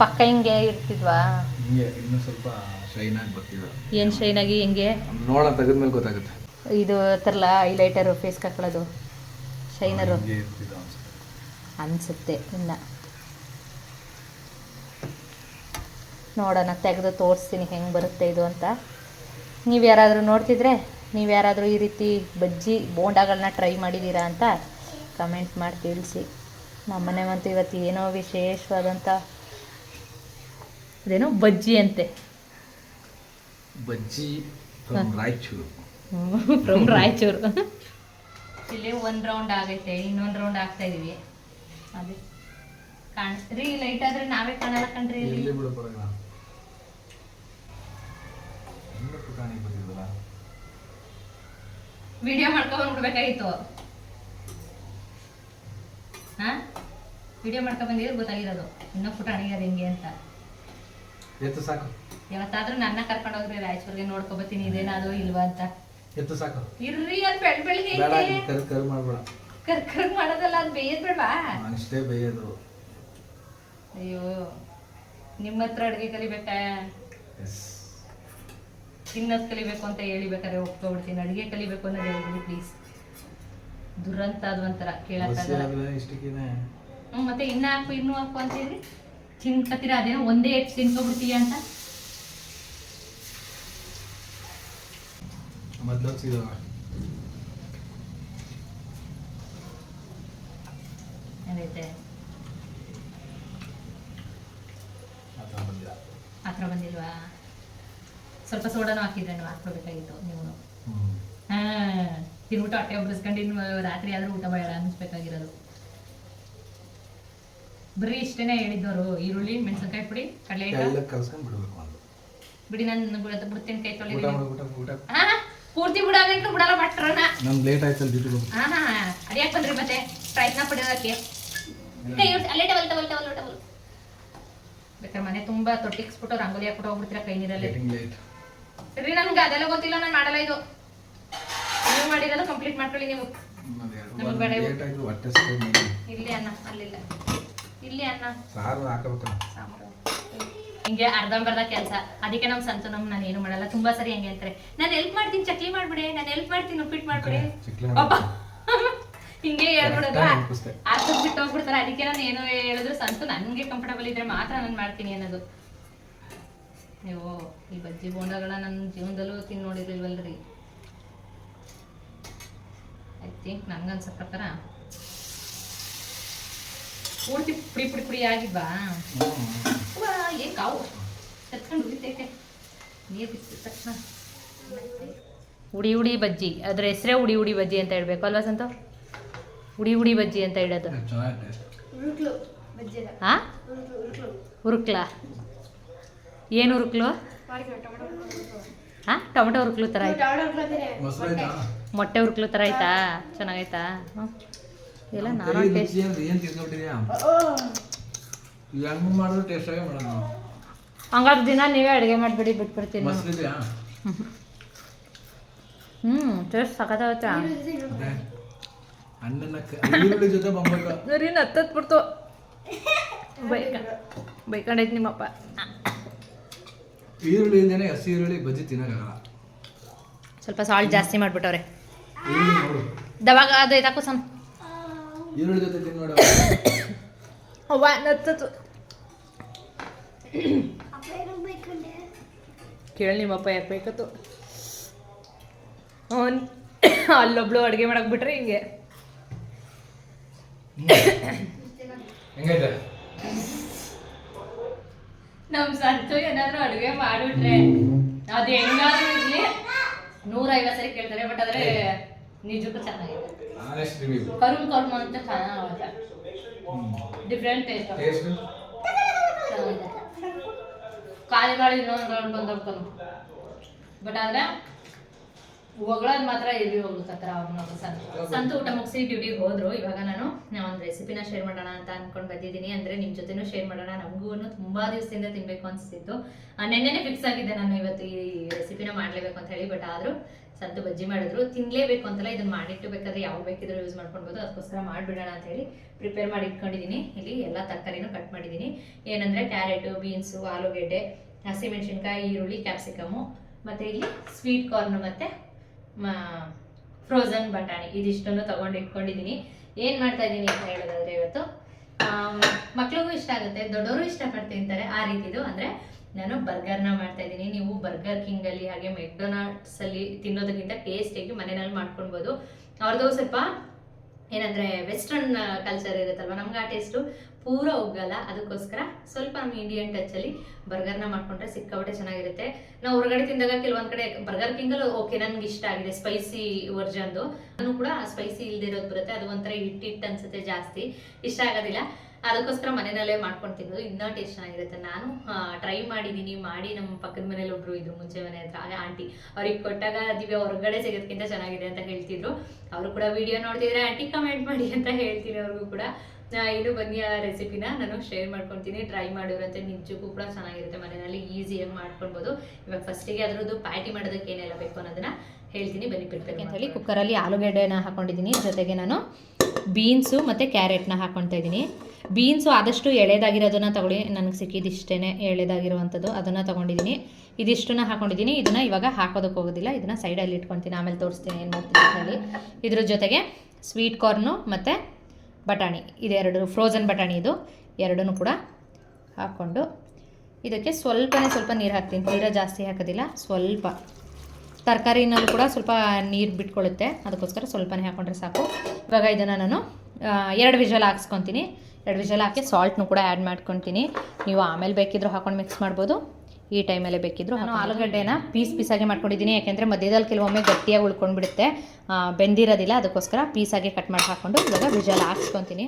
ಪಕ್ಕ ಹಿಂಗೆ ಇಡ್ತಿದ್ವಾ ಹಿಂಗೆ ಸ್ವಲ್ಪ ಶೈನ್ ಆಗಿ ಏನು ಶೈನಾಗಿ ಹೆಂಗೆ? ನೋಡೋಣ ತೆಗೆದ್ಮೇಲೆ ಗೊತ್ತಾಗುತ್ತೆ. ಇದು ತರಲ್ಲ ಹೈಲೈಟರ್ ಫೇಸ್ ಹಾಕೊಳ್ಳೋದು ಶೈನರು ಅನ್ಸುತ್ತೆ. ಇನ್ನು. ನೋಡೋಣ ತೆಗೆದು ತೋರಿಸ್ತೀನಿ ಹೆಂಗೆ ಬರುತ್ತೆ ಇದು ಅಂತ. ನೀವು ಯಾರಾದರೂ ನೋಡ್ತಿದ್ರೆ ನೀವು ಯಾರಾದರೂ ಈ ರೀತಿ ಬಜ್ಜಿ ಬೋಂಡಾಗಳನ್ನ ಟ್ರೈ ಮಾಡಿದ್ದೀರಾ ಅಂತ ಕಮೆಂಟ್ ಮಾಡಿ ತಿಳಿಸಿ. ನಮ್ಮ ಮನೆಗಂತೂ ಇವತ್ತು ಏನೋ ವಿಶೇಷವಾದಂಥ ಅದೇನೋ ಬಜ್ಜಿ ಅಂತೆ. ಬಜ್ಜಿ ಫ್ರಮ್ ರಾಯಚೂರು. ಫ್ರಮ್ ರಾಯಚೂರು. ಇಲ್ಲಿ ಒಂದ್ ರೌಂಡ್ ಆಗೈತೆ ಇನ್ನೊಂದ್ ರೌಂಡ್ ಆಗ್ತಾ ಇದೀವಿ. ಅದೇ. ಕಾಣ್ ರೀ ಲೈಟ್ ಆದ್ರೆ ನಾವೇ ಕಾಣಲ್ಲ ಕಣ್ರಿ ಇಲ್ಲಿ. ವಿಡಿಯೋ ಮಾಡ್ಕೊಂಡ್ ಬಿಡ್ಬೇಕಾಗಿತ್ತು. ಹಾ? ವಿಡಿಯೋ ಮಾಡ್ಕೊಂಡ್ ಬಂದಿದ್ರೆ ಗೊತ್ತಾಗಿರೋದು. ಇನ್ನೂ ಪುಟಾಣಿಗೆ ಅದು ಹೆಂಗೆ ಅಂತ. ಸಾಕು. ಯಾವತ್ತಾದ್ರೂ ನನ್ನ ಕರ್ಕೊಂಡು ಹೋಗ್ರಿ ರಾಯಚೂರ್ಗೆ ನೋಡ್ಕೊಬತ್ತೀನಿ ಇದೇನಾದ್ರು ಇಲ್ವಾ ಅಂತ. ಎತ್ತು ಸಾಕು. ಇರ್ರಿ ಅದ್ ಬೆಳ್ ಬೆಳಿಗ್ಗೆ ಬೇಡ ಕರ್ ಕರ್ ಮಾಡ್ಬೇಡ. ಕರ್ಕರ್ ಮಾಡೋದಲ್ಲ ಅದು ಬೇಯದ್ ಬೇಡವಾ ಅಷ್ಟೇ ಬೇಯೋದು. ಅಯ್ಯೋ ನಿಮ್ಮ ಹತ್ರ ಅಡುಗೆ ಕಲಿಬೇಕಾ? ತಿನ್ನೋದು ಕಲಿಬೇಕು ಅಂತ ಹೇಳಿಬೇಕಾದ್ರೆ ಒಪ್ಕೋ ಒಪ್ಕೊಬಿಡ್ತೀನಿ ಅಡುಗೆ ಕಲಿಬೇಕು ಅನ್ನೋದು ಹೇಳ್ಬಿಡಿ ಪ್ಲೀಸ್ ದುರಂತ ಅದು ಒಂಥರ ಕೇಳಕ್ಕಾಗಲ್ಲ ಇಷ್ಟಕ್ಕೇನೆ. ಮತ್ತೆ ಇನ್ನ ಹಾಕು ಇನ್ನೂ ಹಾಕು ಅಂತ ಹೇಳಿ ತಿನ್ಕತ್ತೀರ ಅದೇನೋ ಒಂದೇ ಹೆಚ್ಚು ತಿನ್ಕೊಬಿಡ್ತೀಯ ಅಂತ? ಮೊದ್ಲು ಏನೈತೆ ಹತ್ರ ಬಂದಿಲ್ವಾ ಸ್ವಲ್ಪ ಸೋಡಾನು ಹಾಕಿದ್ರೇನು ಹಾಕ್ಕೊಡ್ಬೇಕಾಗಿತ್ತು ನೀವು. ಹಾ ತಿನ್ಬಿಟ್ಟು ಹೊಟ್ಟೆ ಒಬ್ಬರಿಸ್ಕೊಂಡು ಇನ್ನು ರಾತ್ರಿ ಆದ್ರೂ ಊಟ ಬೇಡ ಅನ್ನಿಸ್ಬೇಕಾಗಿರೋದು ಬರೀ ಇಷ್ಟೇನೆ ಹೇಳಿದ್ದವರು ಈರುಳ್ಳಿ ಮೆಣಸಿನ್ಕಾಯಿ ಪುಡಿ ಕಡಲೆ ಬಿಡಿ ನಾನು ಬಿಡ್ತೇನೆ ಕೈ ತೊಳಿ ಪೂರ್ತಿ ಬಿಡೋದಂಟು ಬಿಡಲ್ಲ ಭಟ್ರನ ನಮ್ಗೆ ಲೇಟ್ ಆಯ್ತಲ್ಲ ಡ್ಯೂಟಿಗೆ ಹೋಗಿ ಹಾ ಹಾ ಬಂದ್ರಿ ಮತ್ತೆ ಪ್ರಯತ್ನ ಪಡೆಯೋದಕ್ಕೆ ಅಲ್ಲೇ ಟವಲ್ ಟವಲ್ ಟವಲ್ ಟವಲ್ ಬೇಕಾದ್ರೆ ಮನೆ ತುಂಬಾ ತೊಟ್ಟಿಕ್ಸ್ಬಿಟ್ಟು ರಂಗೋಲಿ ಹಾಕ್ಬಿಟ್ಟು ಹೋಗ್ಬಿಡ್ತೀರಾ ಕೈ ನೀರಲ್ಲಿ? ಸರಿ ನನ್ಗೆ ಅದೆಲ್ಲ ಗೊತ್ತಿಲ್ಲ ನಾನು ಮಾಡಲ್ಲ ಇದು. ನೀವು ಮಾಡಿರೋದು ಕಂಪ್ಲೀಟ್ ಮಾಡ್ಕೊಳ್ಳಿ ನೀವು. ಇಲ್ಲಿ ಅಣ್ಣ ಸ್ಪ್ರೇ ಇಲ್ಲಿ ಅಣ್ಣ ಅಲ್ಲಿಲ್ಲ. ಇಲ್ಲಿ ಅನ್ನ. ಸಾರು ಹಾಕಬೇಕು ಸಾಂಬಾರು. ಹಿಂಗೆ ಅರ್ಧಂಬರ್ಧ ಕೆಲಸ. ಅದಕ್ಕೆ ನಮ್ ಸಂತು ನಮ್ ನಾನು ಏನು ಮಾಡಲ್ಲ. ತುಂಬಾ ಸರಿ ಹಂಗೆ ಅಂತಾರೆ. ನಾನು ಹೆಲ್ಪ್ ಮಾಡ್ತೀನಿ ಚಕ್ಲಿ ಮಾಡ್ಬಿಡಿ ನಾನು ಹೆಲ್ಪ್ ಮಾಡ್ತೀನಿ ಉಪ್ಪಿಟ್ಟು ಮಾಡ್ಬಿಡಿ. ಅಪ್ಪ ಹಿಂಗೆ ಹೇಳ್ಬಿಡೋದು. ಅರ್ಧಕ್ ಬಿಟ್ಟು ಹೋಗ್ಬಿಡ್ತಾರೆ. ಅದಕ್ಕೆ ನಾನು ಏನೋ ಹೇಳಿದ್ರು ಸಂತು ನನ್ಗೆ ಕಂಫರ್ಟಬಲ್ ಇದ್ರೆ ಮಾತ್ರ ನಾನು ಮಾಡ್ತೀನಿ ಅನ್ನೋದು. ನೀವು ಈ ಬಜ್ಜಿ ಬೋಂಡಗಳ ನನ್ನ ಜೀವನದಲ್ಲೂ ತಿನ್ ನೋಡಿರ್ಲಿಲ್ವಲ್ರಿ ಐ ಥಿಂಕ್ ನಂಗನ್ಸೋ ಪ್ರಕಾರ ಪೂರ್ತಿ ಪುಡಿ ಪುಡಿ ಪುಡಿ ಆಗಿದ್ವಾ ವಾ ಏನ್ ಕಾವು? ಕತ್ಕೊಂಡು ಉಳಿತೈತೆ ನೀರು ಬಿಸಿದ ತಕ್ಷಣ ಉಡಿ ಉಡಿ ಬಜ್ಜಿ ಅದ್ರ ಹೆಸರೇ ಉಡಿ ಉಡಿ ಬಜ್ಜಿ ಅಂತ ಹೇಳ್ಬೇಕು ಅಲ್ವಾ ಸಂತು? ಉಡಿ ಉಡಿ ಬಜ್ಜಿ ಅಂತ ಹೇಳೋದು. ಹಾಂ ಟೇಸ್ಟ್ ಹಾ ಉರುಕ್ಲ ಏನು ಉರುಕ್ಲು? ಹಾ ಟೊಮೆಟೊ ಉರುಕ್ಲು ಥರ ಆಯ್ತಾ? ಮೊಟ್ಟೆ ಉರುಕ್ಲು ಥರ ಆಯ್ತಾ? ಚೆನ್ನಾಗೈತಾ? ಹ್ಞೂ ಇಲ್ಲ ನಾನು ಟೇಸ್ಟ್ ಏನು ಏನ್ ತಿನ್ಕೊಬಿಟ್ಟಿದ್ಯಾ ಈಗ ಟೇಸ್ಟ್ ಆಗೇ ಮಾಡೋಣ ಹಂಗಾದ್ರೆ ದಿನ ನೀವೇ ಅಡುಗೆ ಮಾಡಿಬಿಡಿ ಬಿಟ್ಬಿಡ್ತೀನಿ. ಮಸ್ತಿದ್ಯಾ ಹ್ಞೂ ಟೇಸ್ಟ್ ಸಖತ್ತಾಗುತ್ತೆ. ಅಣ್ಣನ ಈರುಳ್ಳಿ ಜೊತೆ ಬಂದ್ಬೇಕು ಸರಿ ಹತ್ತತ್ಬಿಡ್ತು ಬೈಕ ಬೈಕೊಂಡೈತೆ ನಿಮ್ಮಪ್ಪ. ಈರುಳ್ಳಿ ಇಲ್ದೇನೆ ಹಸಿ ಈರುಳ್ಳಿ ಬಜ್ಜಿ ತಿನ್ನಕ್ಕಾಗಲ್ಲ. ಸ್ವಲ್ಪ ಸಾಲ್ಟ್ ಜಾಸ್ತಿ ಮಾಡಿಬಿಟ್ಟವ್ರೆ. ದವಾಗ ಅದು ಇದಾಕು ಸಮ್ ಈರುಳ್ಳಿ ಜೊತೆ ತಿನ್ನೋಡ ಅವ್ವ [coughs] ನತ್ತತ್ತು [coughs] ಕೇಳಿ ನಿಮ್ಮಪ್ಪ ಯಾಕೆ ಬೇಕತ್ತು? ಅವನ್ [coughs] ಅಲ್ಲೊಬ್ಳು ಅಡುಗೆ ಮಾಡಕ್ ಬಿಟ್ರೆ ಹಿಂಗೆ. ಹೆಂಗೈತೆ ನಮ್ ಸಂತು ಏನಾದ್ರು ಅಡುಗೆ ಮಾಡಿಬಿಟ್ರೆ ಅದು ಹೆಂಗಾದ್ರೂ ಇರ್ಲಿ. ನೂರ ಐವತ್ತು ಸರಿ ಕೇಳ್ತಾರೆ ಬಟ್ ಆದ್ರೆ ನಿಜಕ್ಕೂ ಚೆನ್ನಾಗಿದೆ. ಆನೆಸ್ಟ್ ರಿವ್ಯೂ ಕರುಮ್ ಕರ್ಮ ಅಂತ ಚೆನ್ನಾಗಿದೆ. ಡಿಫ್ರೆಂಟ್ ಟೇಸ್ಟ್ ಟೇಸ್ಟ್ ಮಾಡಿ ಇನ್ನೊಂದು ರೌಂಡ್ ಬಟ್ ಆದ್ರೆ ಒಗಳೋದು ಮಾತ್ರ ಎಲ್ಲಿ ಹೋಗ್ಬೇಕತ್ರ ಅವ್ರನ್ನ ಸಂತು. ಊಟ ಮುಗಿಸಿ ಡ್ಯೂಟಿಗೆ ಹೋದ್ರು. ಇವಾಗ ನಾನು ಒಂದು ರೆಸಿಪಿನ ಶೇರ್ ಮಾಡೋಣ ಅಂತ ಅನ್ಕೊಂಡು ಬಂದಿದ್ದೀನಿ. ಅಂದ್ರೆ ನಿಮ್ ಜೊತೆನೂ ಶೇರ್ ಮಾಡೋಣ. ನಮಗೂ ತುಂಬಾ ದಿವಸದಿಂದ ತಿನ್ಬೇಕು ಅನ್ಸ್ತಿತ್ತು. ನೆನ್ನೆನೆ ಫಿಕ್ಸ್ ಆಗಿದೆ ನಾನು ಇವತ್ತು ಈ ರೆಸಿಪಿನ ಮಾಡ್ಲೇಬೇಕು ಅಂತ ಹೇಳಿ. ಬಟ್ ಆದ್ರೂ ಸಂತು ಬಜ್ಜಿ ಮಾಡಿದ್ರು. ತಿನ್ಲೇಬೇಕು ಅಂತಲ್ಲ ಇದನ್ನ ಮಾಡಿಟ್ಟು ಯಾವ ಬೇಕಿದ್ರು ಯೂಸ್ ಮಾಡ್ಕೊಳ್ಬೋದು. ಅದಕ್ಕೋಸ್ಕರ ಮಾಡಿಬಿಡೋಣ ಅಂತ ಹೇಳಿ ಪ್ರಿಪೇರ್ ಮಾಡಿ ಇಟ್ಕೊಂಡಿದ್ದೀನಿ. ಇಲ್ಲಿ ಎಲ್ಲ ತರಕಾರಿನೂ ಕಟ್ ಮಾಡಿದ್ದೀನಿ. ಏನಂದ್ರೆ ಕ್ಯಾರೆಟು ಬೀನ್ಸು ಆಲೂಗೆಡ್ಡೆ ಹಸಿಮೆಣಸಿನ್ಕಾಯಿ ಈರುಳ್ಳಿ ಕ್ಯಾಪ್ಸಿಕಮು ಮತ್ತೆ ಇಲ್ಲಿ ಸ್ವೀಟ್ ಕಾರ್ನ್ ಮತ್ತೆ ಫ್ರೋಝನ್ ಬಟಾಣಿ. ಇದಿಷ್ಟನ್ನು ತಗೊಂಡು ಇಟ್ಕೊಂಡಿದ್ದೀನಿ. ಏನು ಮಾಡ್ತಾ ಇದ್ದೀನಿ ಅಂತ ಹೇಳೋದಾದ್ರೆ ಇವತ್ತು ಮಕ್ಳಿಗೂ ಇಷ್ಟ ಆಗುತ್ತೆ ದೊಡ್ಡವರು ಇಷ್ಟಪಟ್ಟು ತಿಂತಾರೆ ಆ ರೀತಿದು. ಅಂದರೆ ನಾನು ಬರ್ಗರ್ನ ಮಾಡ್ತಾ ಇದ್ದೀನಿ. ನೀವು ಬರ್ಗರ್ ಕಿಂಗಲ್ಲಿ ಹಾಗೆ ಮೆಕ್ಡೊನಾಲ್ಡ್ಸಲ್ಲಿ ತಿನ್ನೋದಕ್ಕಿಂತ ಟೇಸ್ಟಿಯಾಗಿ ಮನೆಯಲ್ಲಿ ಮಾಡ್ಕೊಳ್ಬೋದು. ಅವ್ರದ್ದು ಸ್ವಲ್ಪ ಏನಂದರೆ ವೆಸ್ಟರ್ನ್ ಕಲ್ಚರ್ ಇರುತ್ತಲ್ವ? ನಮ್ಗೆ ಆ ಟೇಸ್ಟು ಪೂರ ಒಗ್ಗಲ್ಲ. ಅದಕ್ಕೋಸ್ಕರ ಸ್ವಲ್ಪ ನಮ್ಮ ಇಂಡಿಯನ್ ಅಲ್ಲಿ ಬರ್ಗರ್ನ ಮಾಡ್ಕೊಂಡ್ರೆ ಸಿಕ್ಕಾಪಟ್ಟೆ ಚೆನ್ನಾಗಿರುತ್ತೆ. ನಾವು ಹೊರಗಡೆ ತಿಂದಾಗ ಕೆಲವೊಂದು ಕಡೆ ಬರ್ಗರ್ ಕಿಂಗಲ್ಲಿ ಓಕೆ ನನಗೆ ಇಷ್ಟ ಆಗಿದೆ ಸ್ಪೈಸಿ ವರ್ಜನ್ದು ನಾನು ಕೂಡ ಸ್ಪೈಸಿ ಇಲ್ದಿರೋದು ಬರುತ್ತೆ. ಅದು ಒಂಥರ ಹಿಟ್ಟಿಟ್ಟು ಹಿಟ್ ಅನ್ಸುತ್ತೆ ಜಾಸ್ತಿ. ಇಷ್ಟ ಆಗೋದಿಲ್ಲ. ಅದಕ್ಕೋಸ್ಕರ ಮನೆಯಲ್ಲೇ ಮಾಡ್ಕೊಂಡು ತಿನ್ನೋದು ಇನ್ನೂ ಟೇಸ್ಟ್ ಚೆನ್ನಾಗಿರುತ್ತೆ. ನಾನು ಟ್ರೈ ಮಾಡಿದ್ದೀನಿ ಮಾಡಿ ನಮ್ಮ ಪಕ್ಕದ ಮನೇಲಿ ಒಬ್ರು ಇದ್ರು ಮುಂಚೆ ಮನೆ ಹತ್ರ. ಅದೇ ಆಂಟಿ ಅವ್ರಿಗೆ ಕೊಟ್ಟಾಗ ದಿವ್ಯ ಹೊರಗಡೆ ಸಿಗೋದಕ್ಕಿಂತ ಚೆನ್ನಾಗಿದೆ ಅಂತ ಹೇಳ್ತಿದ್ರು. ಅವರು ಕೂಡ ವಿಡಿಯೋ ನೋಡ್ತಿದ್ರೆ ಆಂಟಿ ಕಮೆಂಟ್ ಮಾಡಿ ಅಂತ ಹೇಳ್ತೀನಿ ಅವ್ರಿಗೂ ಕೂಡ. ಇನ್ನು ಬನ್ನಿ ಆ ರೆಸಿಪಿನ. ನಾನು ಶೇರ್ ಮಾಡ್ಕೊತೀನಿ. ಟ್ರೈ ಮಾಡೋರಂತೆ ನಿಜಕ್ಕೂ ಕೂಡ ಚೆನ್ನಾಗಿರುತ್ತೆ ಮನೆಯಲ್ಲಿ. ಈಸಿಯಾಗಿ ಮಾಡ್ಕೊಳ್ಬೋದು. ಇವಾಗ ಫಸ್ಟಿಗೆ ಅದರದ್ದು ಪ್ಯಾಟಿ ಮಾಡೋದಕ್ಕೆ ಏನೆಲ್ಲ ಬೇಕು ಅನ್ನೋದನ್ನ ಹೇಳ್ತೀನಿ. ಬನ್ನಿ ಬಿಡ್ಬೇಕು ಅಂತ ಹೇಳಿ ಕುಕ್ಕರಲ್ಲಿ ಆಲೂಗಡ್ಡೆನ ಹಾಕೊಂಡಿದ್ದೀನಿ. ಜೊತೆಗೆ ನಾನು ಬೀನ್ಸು ಮತ್ತು ಕ್ಯಾರೆಟ್ನ ಹಾಕ್ಕೊಳ್ತಾ ಇದ್ದೀನಿ. ಬೀನ್ಸು ಆದಷ್ಟು ಎಳೆದಾಗಿರೋದನ್ನ ತಗೊಳ್ಳಿ. ನನಗೆ ಸಿಕ್ಕಿದಿಷ್ಟೇ ಎಳೆದಾಗಿರುವಂಥದ್ದು ಅದನ್ನು ತೊಗೊಂಡಿದ್ದೀನಿ. ಇದಿಷ್ಟನ್ನ ಹಾಕೊಂಡಿದ್ದೀನಿ. ಇದನ್ನು ಇವಾಗ ಹಾಕೋದಕ್ಕೆ ಹೋಗೋದಿಲ್ಲ. ಇದನ್ನು ಸೈಡಲ್ಲಿ ಇಟ್ಕೊತೀನಿ. ಆಮೇಲೆ ತೋರಿಸ್ತೀನಿ ಏನು ಮಾಡ್ತೀನಿ ಅಂತ ಹೇಳಿ. ಇದ್ರ ಜೊತೆಗೆ ಸ್ವೀಟ್ ಕಾರ್ನು ಮತ್ತು ಬಟಾಣಿ. ಇದೆರಡು ಫ್ರೋಝನ್ ಬಟಾಣಿ ಇದು. ಎರಡೂ ಕೂಡ ಹಾಕ್ಕೊಂಡು ಇದಕ್ಕೆ ಸ್ವಲ್ಪನೇ ಸ್ವಲ್ಪ ನೀರು ಹಾಕ್ತೀನಿ. ತೀರಾ ಜಾಸ್ತಿ ಹಾಕೋದಿಲ್ಲ, ಸ್ವಲ್ಪ. ತರಕಾರಿನಲ್ಲೂ ಕೂಡ ಸ್ವಲ್ಪ ನೀರು ಬಿಟ್ಕೊಳ್ಳುತ್ತೆ ಅದಕ್ಕೋಸ್ಕರ ಸ್ವಲ್ಪನೇ ಹಾಕ್ಕೊಂಡ್ರೆ ಸಾಕು. ಇವಾಗ ಇದನ್ನು ನಾನು ಎರಡು ವಿಷಲ್ ಹಾಕ್ಸ್ಕೊತೀನಿ. ಎರಡು ವಿಷಲ್ ಹಾಕಿ ಸಾಲ್ಟ್ನು ಕೂಡ ಆ್ಯಡ್ ಮಾಡ್ಕೊತೀನಿ. ನೀವು ಆಮೇಲೆ ಬೇಕಿದ್ರೂ ಹಾಕೊಂಡು ಮಿಕ್ಸ್ ಮಾಡ್ಬೋದು. ಈ ಟೈಮಲ್ಲೇ ಬೇಕಿದ್ರು ನಾನು ಆಲೂಗಡ್ಡೆನ ಪೀಸ್ ಪೀಸಾಗಿ ಮಾಡ್ಕೊಂಡಿದ್ದೀನಿ. ಯಾಕೆಂದರೆ ಮಧ್ಯದಲ್ಲಿ ಕೆಲವೊಮ್ಮೆ ಗಟ್ಟಿಯಾಗಿ ಉಳ್ಕೊಂಡ್ಬಿಡುತ್ತೆ. ಬೆಂದಿರೋದಿಲ್ಲ. ಅದಕ್ಕೋಸ್ಕರ ಪೀಸಾಗಿ ಕಟ್ ಮಾಡಿ ಹಾಕ್ಕೊಂಡು ಇವಾಗ ವಿಜಲ್ ಹಾಕ್ಸ್ಕೊತೀನಿ.